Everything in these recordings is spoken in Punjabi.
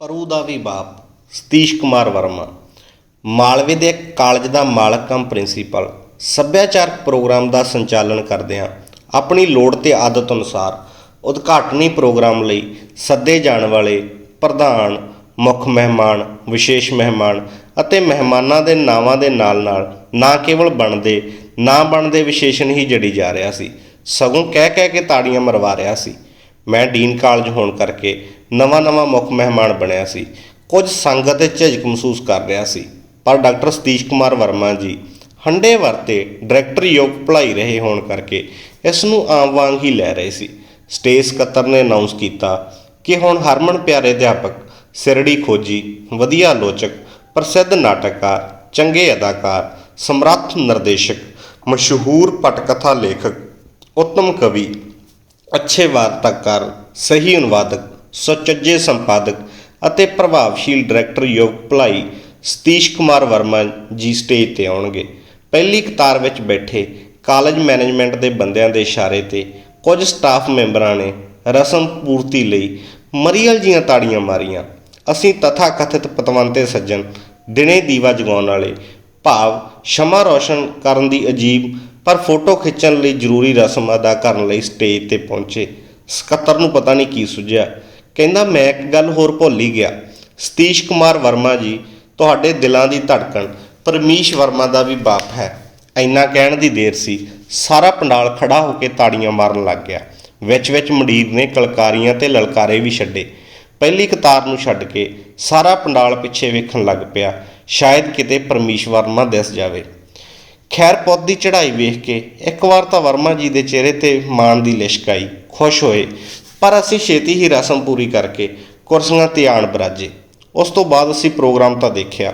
ਪਰੂ ਦਾ ਵੀ ਬਾਪ ਸਤੀਸ਼ ਕੁਮਾਰ ਵਰਮਾ। ਮਾਲਵੇ ਦੇ ਕਾਲਜ ਦਾ ਮਾਲਕ ਕਮ ਪ੍ਰਿੰਸੀਪਲ। ਸੱਭਿਆਚਾਰਕ ਪ੍ਰੋਗਰਾਮ ਦਾ ਸੰਚਾਲਨ ਕਰਦਿਆਂ ਆਪਣੀ ਲੋੜ ਤੇ ਆਦਤ ਅਨੁਸਾਰ ਉਦਘਾਟਨੀ ਪ੍ਰੋਗਰਾਮ ਲਈ ਸੱਦੇ ਜਾਣ ਵਾਲੇ ਪ੍ਰਧਾਨ, ਮੁੱਖ ਮਹਿਮਾਨ, ਵਿਸ਼ੇਸ਼ ਮਹਿਮਾਨ ਅਤੇ ਮਹਿਮਾਨਾਂ ਦੇ ਨਾਵਾਂ ਦੇ ਨਾਲ-ਨਾਲ ਨਾ ਕੇਵਲ ਬਣਦੇ, ਨਾ ਬਣਦੇ ਵਿਸ਼ੇਸ਼ਣ ਹੀ ਜੜੀ ਜਾ ਰਿਹਾ ਸੀ। ਸਗੋਂ ਕਹਿ ਕਹਿ ਕੇ ਤਾੜੀਆਂ ਮਰਵਾ ਰਿਹਾ ਸੀ। ਮੈਂ ਡੀਨ ਕਾਲਜ ਹੋਣ ਕਰਕੇ ਨਵਾਂ-ਨਵਾਂ ਮੁੱਖ ਮਹਿਮਾਨ ਬਣਿਆ ਸੀ। ਕੁਝ ਸੰਗਤ ਤੇ ਝਿਜਕ ਮਹਿਸੂਸ ਕਰ ਰਿਹਾ ਸੀ। ਪਰ ਡਾਕਟਰ ਸਤੀਸ਼ ਕੁਮਾਰ ਵਰਮਾ ਜੀ ਹੰਡੇ ਵਰਤੇ ਡਾਇਰੈਕਟਰ ਯੋਗ ਭਲਾਈ ਰਹੇ ਹੋਣ ਕਰਕੇ ਇਸ ਨੂੰ ਆਮ ਵਾਂਗ ਹੀ ਲੈ ਰਹੇ ਸੀ। ਸਟੇਜ ਸਕੱਤਰ ਨੇ ਅਨਾਉਂਸ ਕੀਤਾ ਕਿ ਹੁਣ ਹਰਮਨ ਪਿਆਰੇ ਅਧਿਆਪਕ, ਸਿਰੜੀ ਖੋਜੀ, ਵਧੀਆ ਆਲੋਚਕ, ਪ੍ਰਸਿੱਧ ਨਾਟਕਕਾਰ, ਚੰਗੇ ਅਦਾਕਾਰ, ਸਮਰੱਥ ਨਿਰਦੇਸ਼ਕ, ਮਸ਼ਹੂਰ ਪਟਕਥਾ ਲੇਖਕ, ਉੱਤਮ ਕਵੀ ਅੱਛੇ ਵਾਰਤਾਕਾਰ, ਸਹੀ ਅਨੁਵਾਦਕ, ਸੁਚੱਜੇ ਸੰਪਾਦਕ ਅਤੇ ਪ੍ਰਭਾਵਸ਼ੀਲ ਡਾਇਰੈਕਟਰ ਯੋਗ ਭਲਾਈ ਸਤੀਸ਼ ਕੁਮਾਰ ਵਰਮਾ ਜੀ ਸਟੇਜ ਤੇ ਆਉਣਗੇ। ਪਹਿਲੀ ਕਤਾਰ ਵਿੱਚ ਬੈਠੇ ਕਾਲਜ ਮੈਨੇਜਮੈਂਟ ਦੇ ਬੰਦਿਆਂ ਦੇ ਇਸ਼ਾਰੇ ਤੇ ਕੁਝ ਸਟਾਫ ਮੈਂਬਰਾਂ ਨੇ ਰਸਮ ਪੂਰਤੀ ਲਈ ਮਰੀਅਲ ਜੀਆਂ ਤਾੜੀਆਂ ਮਾਰੀਆਂ। ਅਸੀਂ ਤਥਾ ਕਥਿਤ ਪਤਵੰਤੇ ਸੱਜਣ, ਦਿਨੇ ਦੀਵਾ ਜਗਾਉਣ ਵਾਲੇ ਭਾਵ ਸ਼ਮਾ ਰੋਸ਼ਨ ਕਰਨ ਦੀ ਅਜੀਬ ਪਰ ਫੋਟੋ ਖਿੱਚਣ ਲਈ ਜ਼ਰੂਰੀ ਰਸਮ ਅਦਾ ਕਰਨ ਲਈ ਸਟੇਜ ਤੇ ਪਹੁੰਚੇ। ਸਕੱਤਰ ਨੂੰ ਪਤਾ ਨਹੀਂ ਕੀ ਸੁਝਿਆ। ਕਹਿੰਦਾ, ਮੈਂ ਇੱਕ ਗੱਲ ਹੋਰ ਭੁੱਲ ਹੀ ਗਿਆ। ਸਤੀਸ਼ ਕੁਮਾਰ ਵਰਮਾ ਜੀ, ਤੁਹਾਡੇ ਦਿਲਾਂ ਦੀ ਧੜਕਣ। ਪਰਮੀਸ਼ ਵਰਮਾ ਦਾ ਵੀ ਬਾਪ ਹੈ। ਇੰਨਾ ਕਹਿਣ ਦੀ ਦੇਰ ਸੀ। ਸਾਰਾ ਪੰਡਾਲ ਖੜਾ ਹੋ ਕੇ ਤਾੜੀਆਂ ਮਾਰਨ ਲੱਗ ਗਿਆ। ਵਿੱਚ ਵਿੱਚ ਮੰਡੀਰ ਨੇ ਕਲਕਾਰੀਆਂ ਤੇ ਲਲਕਾਰੇ ਵੀ ਛੱਡੇ। ਪਹਿਲੀ ਕਤਾਰ ਨੂੰ ਛੱਡ ਕੇ ਸਾਰਾ ਪੰਡਾਲ ਪਿੱਛੇ ਵੇਖਣ ਲੱਗ ਪਿਆ। ਸ਼ਾਇਦ ਕਿਤੇ ਪਰਮੀਸ਼ ਵਰਮਾ ਦਿਸ ਜਾਵੇ। ਖੈਰ ਪੁੱਤ ਦੀ ਚੜ੍ਹਾਈ ਵੇਖ ਕੇ ਇੱਕ ਵਾਰ ਤਾਂ ਵਰਮਾ ਜੀ ਦੇ ਚਿਹਰੇ ਤੇ ਮਾਣ ਦੀ ਲਿਸ਼ਕ ਆਈ, ਖੁਸ਼ ਹੋਏ। ਪਰ ਅਸੀਂ ਛੇਤੀ ਹੀ ਰਸਮ ਪੂਰੀ ਕਰਕੇ ਕੁਰਸੀਆਂ ਤੇ ਆਣ ਬਰਾਜੇ। ਉਸ ਤੋਂ ਬਾਅਦ ਅਸੀਂ ਪ੍ਰੋਗਰਾਮ ਤਾਂ ਦੇਖਿਆ,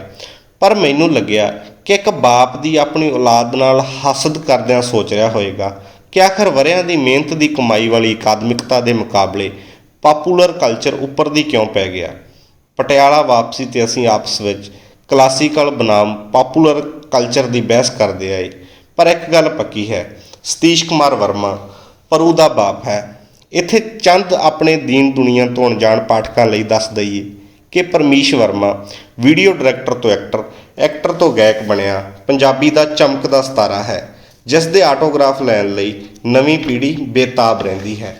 ਪਰ ਮੈਨੂੰ ਲੱਗਿਆ ਕਿ ਇੱਕ ਬਾਪ ਦੀ ਆਪਣੀ ਔਲਾਦ ਨਾਲ ਹਸਦ ਕਰਦਿਆਂ ਸੋਚ ਰਿਹਾ ਹੋਵੇਗਾ ਕਿ ਆਖਰ ਵਰਿਆਂ ਦੀ ਮਿਹਨਤ ਦੀ ਕਮਾਈ ਵਾਲੀ ਅਕਾਦਮਿਕਤਾ ਦੇ ਮੁਕਾਬਲੇ ਪਾਪੂਲਰ ਕਲਚਰ ਉੱਪਰ ਦੀ ਕਿਉਂ ਪੈ ਗਿਆ? ਪਟਿਆਲਾ ਵਾਪਸੀ ਤੇ ਅਸੀਂ ਆਪਸ ਵਿੱਚ ਕਲਾਸੀਕਲ ਬਨਾਮ ਪਾਪੂਲਰ ਕਲਚਰ ਦੀ ਬਹਿਸ ਕਰਦੇ ਆਏ। ਪਰ ਇੱਕ ਗੱਲ ਪੱਕੀ ਹੈ, ਸਤੀਸ਼ ਕੁਮਾਰ ਵਰਮਾ, ਪਰੂ ਦਾ ਬਾਪ ਹੈ। ਇੱਥੇ ਚੰਦ ਆਪਣੇ ਦੀਨ ਦੁਨੀਆ ਤੋਂ ਅਣਜਾਣ ਪਾਠਕਾਂ ਲਈ ਦੱਸ ਦਈਏ ਕਿ ਪਰਮੀਸ਼ ਵਰਮਾ ਵੀਡੀਓ ਡਾਇਰੈਕਟਰ ਤੋਂ ਐਕਟਰ ਐਕਟਰ ਤੋਂ ਗਾਇਕ ਬਣਿਆ। ਪੰਜਾਬੀ ਦਾ ਚਮਕਦਾ ਸਤਾਰਾ ਹੈ ਜਿਸ ਦੇ ਆਟੋਗ੍ਰਾਫ ਲੈਣ ਲਈ ਨਵੀਂ ਪੀੜ੍ਹੀ ਬੇਤਾਬ ਰਹਿੰਦੀ ਹੈ।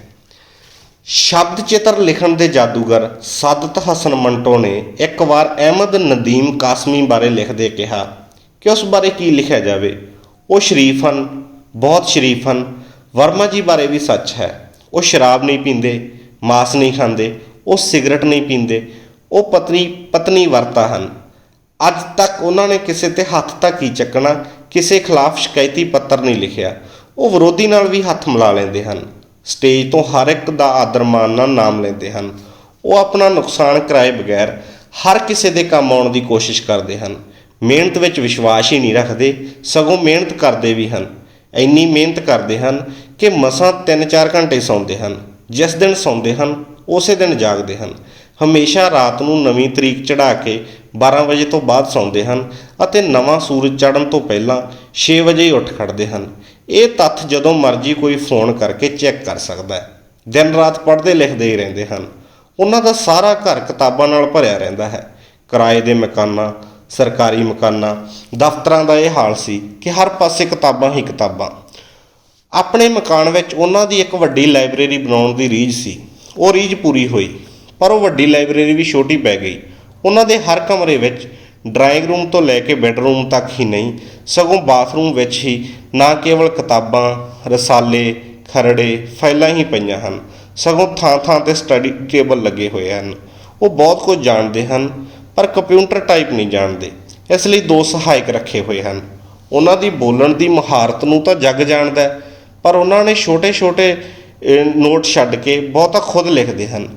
ਸ਼ਬਦ ਚਿੱਤਰ ਲਿਖਣ ਦੇ ਜਾਦੂਗਰ ਸਾਦਤ ਹਸਨ ਮੰਟੋ ਨੇ ਇੱਕ ਵਾਰ ਅਹਿਮਦ ਨਦੀਮ ਕਾਸਮੀ ਬਾਰੇ ਲਿਖਦੇ ਕਿਹਾ ਕਿ ਉਸ ਬਾਰੇ ਕੀ ਲਿਖਿਆ ਜਾਵੇ। ਉਹ ਸ਼ਰੀਫ ਹਨ, ਬਹੁਤ ਸ਼ਰੀਫ ਹਨ। ਵਰਮਾ ਜੀ ਬਾਰੇ ਵੀ ਸੱਚ ਹੈ। ਉਹ ਸ਼ਰਾਬ ਨਹੀਂ ਪੀਂਦੇ, ਮਾਸ ਨਹੀਂ ਖਾਂਦੇ, ਉਹ ਸਿਗਰਟ ਨਹੀਂ ਪੀਂਦੇ, ਉਹ ਪਤਨੀ ਪਤਨੀ ਵਰਤਾ ਹਨ। ਅੱਜ ਤੱਕ ਉਹਨਾਂ ਨੇ ਕਿਸੇ ਤੇ ਹੱਥ ਤਾਂ ਕੀ ਚੱਕਣਾ? ਕਿਸੇ ਖਿਲਾਫ ਸ਼ਿਕਾਇਤੀ ਪੱਤਰ ਨਹੀਂ ਲਿਖਿਆ। ਉਹ ਵਿਰੋਧੀ ਨਾਲ ਵੀ ਹੱਥ ਮਿਲਾ ਲੈਂਦੇ ਹਨ। ਸਟੇਜ ਤੋਂ ਹਰ ਇੱਕ ਦਾ ਆਦਰ ਮਾਣ ਨਾਲ ਨਾਮ ਲੈਂਦੇ ਹਨ। ਉਹ ਆਪਣਾ ਨੁਕਸਾਨ ਕਰਾਏ ਬਗੈਰ ਹਰ ਕਿਸੇ ਦੇ ਕੰਮ ਆਉਣ ਦੀ ਕੋਸ਼ਿਸ਼ ਕਰਦੇ ਹਨ। ਮਿਹਨਤ ਵਿੱਚ ਵਿਸ਼ਵਾਸ ਹੀ ਨਹੀਂ ਰੱਖਦੇ, ਸਗੋਂ ਮਿਹਨਤ ਕਰਦੇ ਵੀ ਹਨ। ਇੰਨੀ ਮਿਹਨਤ ਕਰਦੇ ਹਨ ਕਿ ਮਸਾਂ 3-4 ਘੰਟੇ ਸੌਂਦੇ ਹਨ। ਜਿਸ ਦਿਨ ਸੌਂਦੇ ਹਨ, ਉਸੇ ਦਿਨ ਜਾਗਦੇ ਹਨ। ਹਮੇਸ਼ਾ ਰਾਤ ਨੂੰ ਨਵੀਂ ਤਰੀਕ ਚੜਾ ਕੇ 12 ਵਜੇ ਤੋਂ ਬਾਅਦ ਸੌਂਦੇ ਹਨ ਅਤੇ ਨਵਾਂ ਸੂਰਜ ਚੜ੍ਹਨ ਤੋਂ ਪਹਿਲਾਂ 6 ਵਜੇ ਹੀ ਉੱਠ ਖੜਦੇ ਹਨ। ਇਹ ਤੱਥ ਜਦੋਂ ਮਰਜ਼ੀ ਕੋਈ ਫੋਨ ਕਰਕੇ ਚੈੱਕ ਕਰ ਸਕਦਾ ਹੈ। ਦਿਨ ਰਾਤ ਪੜ੍ਹਦੇ ਲਿਖਦੇ ਹੀ ਰਹਿੰਦੇ ਹਨ। ਉਹਨਾਂ ਦਾ ਸਾਰਾ ਘਰ ਕਿਤਾਬਾਂ ਨਾਲ ਭਰਿਆ ਰਹਿੰਦਾ ਹੈ। ਕਿਰਾਏ ਦੇ ਮਕਾਨਾਂ, ਸਰਕਾਰੀ ਮਕਾਨਾਂ, ਦਫ਼ਤਰਾਂ ਦਾ ਇਹ ਹਾਲ ਸੀ ਕਿ ਹਰ ਪਾਸੇ ਕਿਤਾਬਾਂ ਹੀ ਕਿਤਾਬਾਂ। ਆਪਣੇ ਮਕਾਨ ਵਿੱਚ ਉਹਨਾਂ ਦੀ ਇੱਕ ਵੱਡੀ ਲਾਇਬ੍ਰੇਰੀ ਬਣਾਉਣ ਦੀ ਰੀਝ ਸੀ। ਉਹ ਰੀਝ ਪੂਰੀ ਹੋਈ, ਪਰ ਉਹ ਵੱਡੀ ਲਾਇਬ੍ਰੇਰੀ ਵੀ ਛੋਟੀ ਪੈ ਗਈ। ਉਹਨਾਂ ਦੇ ਹਰ ਕਮਰੇ ਵਿੱਚ ਡਰਾਇੰਗ ਰੂਮ ਤੋਂ ਲੈ ਕੇ ਬੈੱਡਰੂਮ ਤੱਕ ਹੀ ਨਹੀਂ, ਸਗੋਂ ਬਾਥਰੂਮ ਵਿੱਚ ਹੀ ਨਾ ਕੇਵਲ ਕਿਤਾਬਾਂ, ਰਸਾਲੇ, ਖਰੜੇ ਫਾਈਲਾਂ ਹੀ ਪਈਆਂ ਹਨ, ਸਗੋਂ ਥਾਂ-ਥਾਂ ਤੇ ਸਟੱਡੀ ਟੇਬਲ ਲੱਗੇ ਹੋਏ ਹਨ। ਉਹ ਬਹੁਤ ਕੁਝ ਜਾਣਦੇ ਹਨ, ਪਰ ਕੰਪਿਊਟਰ ਟਾਈਪ ਨਹੀਂ ਜਾਣਦੇ, ਇਸ ਲਈ ਦੋ ਸਹਾਇਕ ਰੱਖੇ ਹੋਏ ਹਨ। ਉਹਨਾਂ ਦੀ ਬੋਲਣ ਦੀ ਮਹਾਰਤ ਨੂੰ ਤਾਂ ਜੱਗ ਜਾਣਦਾ ਪਰ ਉਹਨਾਂ ਨੇ ਛੋਟੇ-ਛੋਟੇ ਨੋਟ ਛੱਡ ਕੇ ਬਹੁਤਾ ਖੁਦ ਲਿਖਦੇ ਹਨ।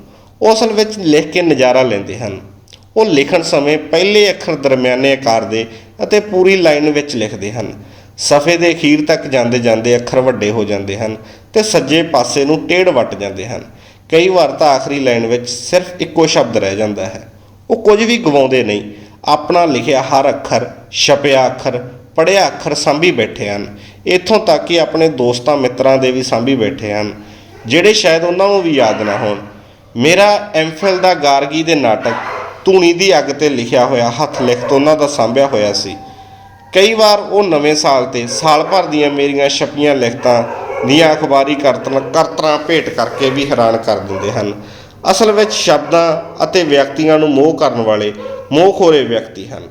ਉਹ ਅਸਲ ਵਿੱਚ ਲਿਖ ਕੇ ਨਜ਼ਾਰਾ ਲੈਂਦੇ ਹਨ। ਉਹ ਲਿਖਣ ਸਮੇਂ ਪਹਿਲੇ ਅੱਖਰ ਦਰਮਿਆਨੇ ਆਕਾਰ ਦੇ ਅਤੇ ਪੂਰੀ ਲਾਈਨ ਵਿੱਚ ਲਿਖਦੇ ਹਨ। ਸਫੇ ਦੇ ਅਖੀਰ ਤੱਕ ਜਾਂਦੇ ਜਾਂਦੇ ਅੱਖਰ ਵੱਡੇ ਹੋ ਜਾਂਦੇ ਹਨ ਤੇ ਸੱਜੇ ਪਾਸੇ ਨੂੰ ਟੇਢ ਵੱਟ ਜਾਂਦੇ ਹਨ। ਕਈ ਵਾਰ ਤਾਂ ਆਖਰੀ ਲਾਈਨ ਵਿੱਚ ਸਿਰਫ ਇੱਕੋ ਸ਼ਬਦ ਰਹਿ ਜਾਂਦਾ ਹੈ। ਉਹ ਕੁਝ ਵੀ ਗਵਾਉਂਦੇ ਨਹੀਂ। ਆਪਣਾ ਲਿਖਿਆ ਹਰ ਅੱਖਰ, ਛਪਿਆ ਅੱਖਰ ਪੜਿਆ ਅੱਖਰ ਸਾਂਭੀ ਬੈਠੇ ਹਨ। ਇੱਥੋਂ ਤੱਕ ਕਿ ਆਪਣੇ ਦੋਸਤਾਂ ਮਿੱਤਰਾਂ ਦੇ ਵੀ ਸਾਂਭੀ ਬੈਠੇ ਹਨ, ਜਿਹੜੇ ਸ਼ਾਇਦ ਉਹਨਾਂ ਨੂੰ ਵੀ ਯਾਦ ਨਾ ਹੋਣ। ਮੇਰਾ ਐਮਫਿਲ ਦਾ ਗਾਰਗੀ ਦੇ ਨਾਟਕ ਧੂਣੀ ਦੀ ਅੱਗ ਤੇ ਲਿਖਿਆ ਹੋਇਆ ਹੱਥ ਲਿਖਤ ਉਹਨਾਂ ਦਾ ਸਾਂਭਿਆ ਹੋਇਆ ਸੀ। ਕਈ ਵਾਰ ਉਹ ਨਵੇਂ ਸਾਲ ਤੇ ਸਾਲ ਭਰ ਦੀਆਂ ਮੇਰੀਆਂ ਛਪੀਆਂ ਲਿਖਤਾਂ ਦੀਆਂ ਅਖਬਾਰੀ ਕਰਤਨ ਕਰਤਰਾਂ ਭੇਟ ਕਰਕੇ ਵੀ ਹੈਰਾਨ ਕਰ ਦਿੰਦੇ ਹਨ। ਅਸਲ ਵਿੱਚ ਸ਼ਬਦਾਂ ਅਤੇ ਵਿਅਕਤੀਆਂ ਨੂੰ ਮੋਹ ਕਰਨ ਵਾਲੇ ਮੋਹਖੋਰੇ ਵਿਅਕਤੀ ਹਨ।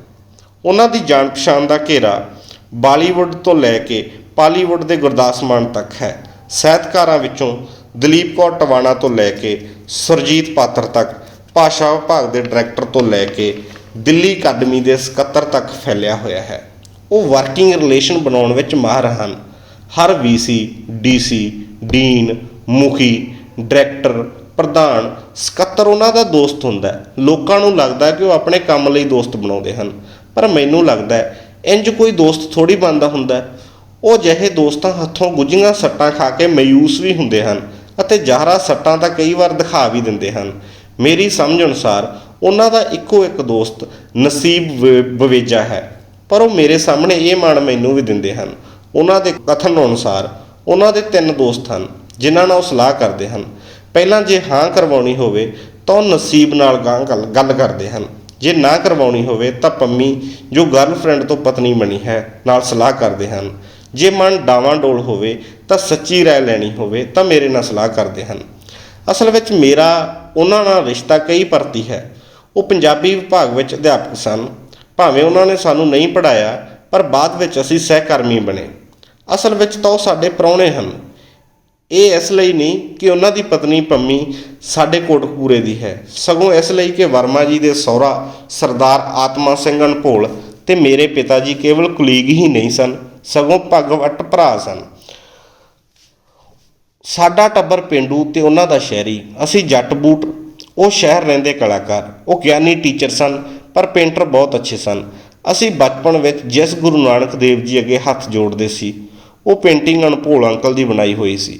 ਉਹਨਾਂ ਦੀ ਜਾਣ ਪਛਾਣ ਦਾ ਘੇਰਾ ਬਾਲੀਵੁੱਡ ਤੋਂ ਲੈ ਕੇ ਪਾਲੀਵੁੱਡ ਦੇ ਗੁਰਦਾਸ ਮਾਨ ਤੱਕ ਹੈ। ਸਾਹਿਤਕਾਰਾਂ ਵਿੱਚੋਂ ਦਲੀਪ ਕੌਰ ਟਵਾਣਾ ਤੋਂ ਲੈ ਕੇ ਸੁਰਜੀਤ ਪਾਤਰ ਤੱਕ ਭਾਸ਼ਾ ਵਿਭਾਗ ਦੇ ਡਾਇਰੈਕਟਰ ਤੋਂ ਲੈ ਕੇ ਦਿੱਲੀ ਅਕਾਦਮੀ ਦੇ ਸਕੱਤਰ ਤੱਕ ਫੈਲਿਆ ਹੋਇਆ ਹੈ। ਉਹ ਵਰਕਿੰਗ ਰਿਲੇਸ਼ਨ ਬਣਾਉਣ ਵਿੱਚ ਮਾਹਰ ਹਨ। ਹਰ ਵੀਸੀ, ਡੀਸੀ, ਡੀਨ, ਮੁਖੀ, ਡਾਇਰੈਕਟਰ, ਪ੍ਰਧਾਨ, ਸਕੱਤਰ ਉਹਨਾਂ ਦਾ ਦੋਸਤ ਹੁੰਦਾ ਹੈ। ਲੋਕਾਂ ਨੂੰ ਲੱਗਦਾ ਕਿ ਉਹ ਆਪਣੇ ਕੰਮ ਲਈ ਦੋਸਤ ਬਣਾਉਂਦੇ ਹਨ। ਪਰ ਮੈਨੂੰ ਲੱਗਦਾ ਹੈ ਇੰਜ ਕੋਈ ਦੋਸਤ ਥੋੜੀ ਬਣਦਾ ਹੁੰਦਾ ਉਹ ਜਿਹੇ ਦੋਸਤਾਂ ਹੱਥੋਂ ਗੁੱਝੀਆਂ ਸੱਟਾਂ ਖਾ ਕੇ ਮਾਯੂਸ ਵੀ ਹੁੰਦੇ ਹਨ ਅਤੇ ਜ਼ਾਹਰਾ ਸੱਟਾਂ ਤਾਂ ਕਈ ਵਾਰ ਦਿਖਾ ਵੀ ਦਿੰਦੇ ਹਨ। ਮੇਰੀ ਸਮਝ ਅਨੁਸਾਰ ਉਹਨਾਂ ਦਾ ਇੱਕੋ ਇੱਕ ਦੋਸਤ ਨਸੀਬ ਵੇ- ਬਵੇਜਾ ਹੈ। ਪਰ ਉਹ ਮੇਰੇ ਸਾਹਮਣੇ ਇਹ ਮਾਣ ਮੈਨੂੰ ਵੀ ਦਿੰਦੇ ਹਨ। ਉਹਨਾਂ ਦੇ ਕਥਨ ਅਨੁਸਾਰ ਉਹਨਾਂ ਦੇ ਤਿੰਨ ਦੋਸਤ ਹਨ, ਜਿਨ੍ਹਾਂ ਨਾਲ ਉਹ ਸਲਾਹ ਕਰਦੇ ਹਨ। ਪਹਿਲਾਂ ਜੇ ਹਾਂ ਕਰਵਾਉਣੀ ਹੋਵੇ ਤਾਂ ਉਹ ਨਸੀਬ ਨਾਲ ਗਾਂ ਗੱਲ ਗੱਲ ਕਰਦੇ ਹਨ। ਜੇ ਨਾ ਕਰਵਾਉਣੀ ਹੋਵੇ ਤਾਂ ਪੰਮੀ, ਜੋ ਗਰਲਫ੍ਰੈਂਡ ਤੋਂ ਪਤਨੀ ਬਣੀ ਹੈ, ਨਾਲ ਸਲਾਹ ਕਰਦੇ ਹਨ। ਜੇ ਮਨ ਡਾਵਾਂ ਡੋਲ ਹੋਵੇ ਤਾਂ ਸੱਚੀ ਰਾਏ ਲੈਣੀ ਹੋਵੇ ਤਾਂ ਮੇਰੇ ਨਾਲ ਸਲਾਹ ਕਰਦੇ ਹਨ। ਅਸਲ ਵਿੱਚ ਮੇਰਾ, ਉਹਨਾਂ ਨਾਲ ਰਿਸ਼ਤਾ ਕਈ ਪਰਤੀ ਹੈ। ਉਹ ਪੰਜਾਬੀ ਵਿਭਾਗ ਵਿੱਚ ਅਧਿਆਪਕ ਸਨ। ਭਾਵੇਂ ਉਹਨਾਂ ਨੇ ਸਾਨੂੰ ਨਹੀਂ ਪੜਾਇਆ ਪਰ ਬਾਅਦ ਵਿੱਚ ਅਸੀਂ ਸਹਿਕਰਮੀ ਬਣੇ। ਅਸਲ ਵਿੱਚ ਤਾਂ ਉਹ ਸਾਡੇ ਪ੍ਰਾਹੁਣੇ ਹਨ। ਇਹ ਇਸ ਲਈ ਨਹੀਂ ਕਿ ਉਹਨਾਂ ਦੀ ਪਤਨੀ ਪੰਮੀ ਸਾਡੇ ਕੋਟਕਪੂਰੇ ਦੀ ਹੈ। ਸਗੋਂ ਇਸ ਲਈ ਕਿ ਵਰਮਾ ਜੀ ਦੇ ਸਹੁਰਾ ਸਰਦਾਰ ਆਤਮਾ ਸਿੰਘ ਅਨਭੋਲ ਤੇ ਮੇਰੇ ਪਿਤਾ ਜੀ ਕੇਵਲ ਕੁਲੀਗ ਹੀ ਨਹੀਂ ਸਨ। ਸਗੋਂ ਭਗਵਟ ਭਰਾ ਸਨ। ਸਾਡਾ ਟੱਬਰ ਪਿੰਡੂ ਤੇ ਉਹਨਾਂ ਦਾ ਸ਼ਹਿਰੀ, ਅਸੀਂ ਜੱਟ ਬੂਟ। ਉਹ ਸ਼ਹਿਰ ਰਹਿੰਦੇ ਕਲਾਕਾਰ, ਉਹ ਗਿਆਨੀ ਟੀਚਰ ਸਨ, ਪਰ ਪੇਂਟਰ ਬਹੁਤ ਅੱਛੇ ਸਨ। ਅਸੀਂ ਬਚਪਨ ਵਿੱਚ ਜਿਸ ਗੁਰੂ ਨਾਨਕ ਦੇਵ ਜੀ ਅੱਗੇ ਹੱਥ ਜੋੜਦੇ ਸੀ, ਉਹ ਪੇਂਟਿੰਗ ਅਨਭੋਲ ਅੰਕਲ ਦੀ ਬਣਾਈ ਹੋਈ ਸੀ।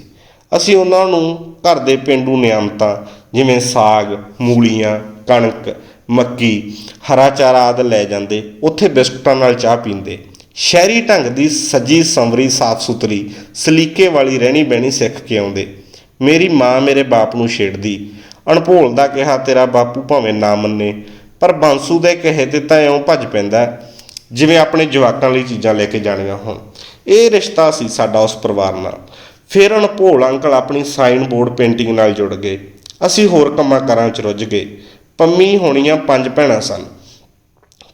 ਅਸੀਂ ਉਹਨਾਂ ਨੂੰ ਘਰ ਦੇ ਪਿੰਡੂ ਨਿਯਮਤਾਂ, ਜਿਵੇਂ ਸਾਗ, ਮੂਲੀਆਂ, ਕਣਕ, ਮੱਕੀ, ਹਰਾ ਚਾਰਾ ਆਦਿ ਲੈ ਜਾਂਦੇ, ਉੱਥੇ ਬਿਸਕੁਟਾਂ ਨਾਲ ਚਾਹ ਪੀਂਦੇ। ਸ਼ਹਿਰੀ ਢੰਗ ਦੀ ਸੱਜੀ ਸੰਵਰੀ, ਸਾਫ਼ ਸੁਥਰੀ, ਸਲੀਕੇ ਵਾਲੀ ਰਹਿਣੀ ਬਹਿਣੀ ਸਿੱਖ ਕੇ ਆਉਂਦੇ। ਮੇਰੀ ਮਾਂ ਮੇਰੇ ਬਾਪ ਨੂੰ ਛੇੜਦੀ। ਅਣਭੋਲ ਦਾ ਕਿਹਾ, ਤੇਰਾ ਬਾਪੂ ਭਾਵੇਂ ਨਾ ਮੰਨੇ, ਪਰ ਬਾਂਸੂ ਦੇ ਕਹੇ ਤੇ ਤਾਂ ਇਉਂ ਭੱਜ ਪੈਂਦਾ ਜਿਵੇਂ ਆਪਣੇ ਜਵਾਕਾਂ ਲਈ ਚੀਜ਼ਾਂ ਲੈ ਕੇ ਜਾਣੀਆਂ ਹੋਣ। ਇਹ ਰਿਸ਼ਤਾ ਸੀ ਸਾਡਾ ਉਸ ਪਰਿਵਾਰ ਨਾਲ। ਫਿਰ ਅਣਭੋਲ ਅੰਕਲ ਆਪਣੀ ਸਾਈਨ ਬੋਰਡ ਪੇਂਟਿੰਗ ਨਾਲ ਜੁੜ ਗਏ। ਅਸੀਂ ਹੋਰ ਕੰਮਾਂ ਕਾਰਾਂ 'ਚ ਰੁੱਝ ਗਏ। ਪੰਮੀ ਹੋਣੀਆਂ ਪੰਜ ਭੈਣਾਂ ਸਨ।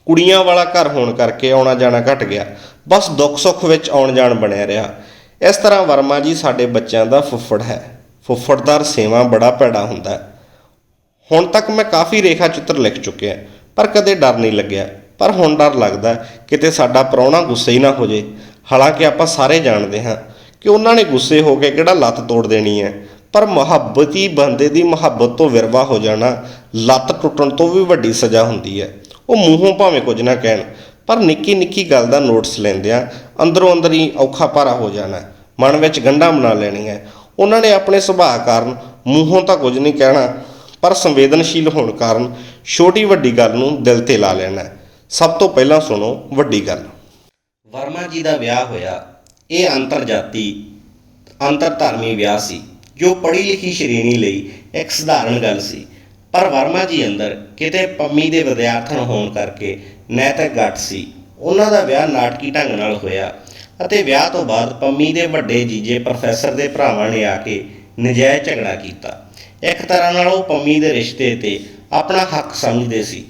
ਕੁੜੀਆਂ ਵਾਲਾ ਘਰ ਹੋਣ ਕਰਕੇ ਆਉਣਾ ਜਾਣਾ ਘਟ ਗਿਆ। ਬਸ ਦੁੱਖ ਸੁੱਖ ਵਿੱਚ ਆਉਣ ਜਾਣ ਬਣਿਆ ਰਿਹਾ। ਇਸ ਤਰ੍ਹਾਂ ਵਰਮਾ ਜੀ ਸਾਡੇ ਬੱਚਿਆਂ ਦਾ ਫੁੱਫੜ ਹੈ। ਫੁੱਫੜਦਾਰ ਸੇਵਾ ਬੜਾ ਭੈੜਾ ਹੁੰਦਾ ਹੈ। ਹੁਣ ਤੱਕ ਮੈਂ ਕਾਫੀ ਰੇਖਾ ਚਿੱਤਰ ਲਿਖ ਚੁੱਕਿਆ ਪਰ ਕਦੇ ਡਰ ਨਹੀਂ ਲੱਗਿਆ। ਪਰ ਹੁਣ ਡਰ ਲੱਗਦਾ ਕਿਤੇ ਸਾਡਾ ਪ੍ਰਾਹੁਣਾ ਗੁੱਸੇ ਹੀ ਨਾ ਹੋ ਜੇ। ਹਾਲਾਂਕਿ ਆਪਾਂ ਸਾਰੇ ਜਾਣਦੇ ਹਾਂ ਕਿ ਉਹਨਾਂ ਨੇ ਗੁੱਸੇ ਹੋ ਕੇ ਕਿਹੜਾ ਲੱਤ ਤੋੜ ਦੇਣੀ ਹੈ। ਪਰ ਮੁਹੱਬਤੀ ਬੰਦੇ ਦੀ ਮੁਹੱਬਤ ਤੋਂ ਵਿਰਵਾ ਹੋ ਜਾਣਾ ਲੱਤ ਟੁੱਟਣ ਤੋਂ ਵੀ ਵੱਡੀ ਸਜ਼ਾ ਹੁੰਦੀ ਹੈ। ਉਹ ਮੂੰਹੋਂ ਭਾਵੇਂ ਕੁਝ ਨਾ ਕਹਿਣ, ਪਰ ਨਿੱਕੀ ਨਿੱਕੀ ਗੱਲ ਦਾ ਨੋਟਿਸ ਲੈਂਦਿਆਂ ਅੰਦਰੋਂ ਅੰਦਰ ਹੀ ਔਖਾ ਭਾਰਾ ਹੋ ਜਾਣਾ ਮਨ ਵਿੱਚ ਗੰਢਾਂ ਬਣਾ ਲੈਣੀਆਂ ਉਹਨਾਂ ਨੇ ਆਪਣੇ ਸੁਭਾਅ ਕਾਰਨ ਮੂੰਹੋਂ ਤਾਂ ਕੁਝ ਨਹੀਂ ਕਹਿਣਾ, ਪਰ ਸੰਵੇਦਨਸ਼ੀਲ ਹੋਣ ਕਾਰਨ ਛੋਟੀ ਵੱਡੀ ਗੱਲ ਨੂੰ ਦਿਲ ਤੇ ਲਾ ਲੈਣਾ ਸਭ ਤੋਂ ਪਹਿਲਾਂ ਸੁਣੋ ਵੱਡੀ ਗੱਲ। ਵਰਮਾ ਜੀ ਦਾ ਵਿਆਹ ਹੋਇਆ। ਇਹ ਅੰਤਰਜਾਤੀ ਅੰਤਰ ਧਰਮੀ ਵਿਆਹ ਸੀ, ਜੋ ਪੜ੍ਹੀ ਲਿਖੀ ਸ਼੍ਰੇਣੀ ਲਈ ਇੱਕ ਸਧਾਰਨ ਗੱਲ ਸੀ। ਪਰ ਵਰਮਾ ਜੀ ਅੰਦਰ ਕਿਤੇ ਪੰਮੀ ਦੇ ਵਿਦਿਆਰਥਣ ਹੋਣ ਕਰਕੇ ਨੈਤਿਕ ਗੱਟ ਸੀ। ਉਹਨਾਂ ਦਾ ਵਿਆਹ ਨਾਟਕੀ ਢੰਗ ਨਾਲ ਹੋਇਆ ਅਤੇ ਵਿਆਹ ਤੋਂ ਬਾਅਦ ਪੰਮੀ ਦੇ ਵੱਡੇ ਜੀਜੇ ਪ੍ਰੋਫੈਸਰ ਦੇ ਭਰਾਵਾਂ ਨੇ ਆ ਕੇ ਨਜਾਇਜ਼ ਝਗੜਾ ਕੀਤਾ। ਇੱਕ ਤਰ੍ਹਾਂ ਨਾਲ ਉਹ ਪੰਮੀ ਦੇ ਰਿਸ਼ਤੇ ਤੇ ਆਪਣਾ ਹੱਕ ਸਮਝਦੇ ਸੀ,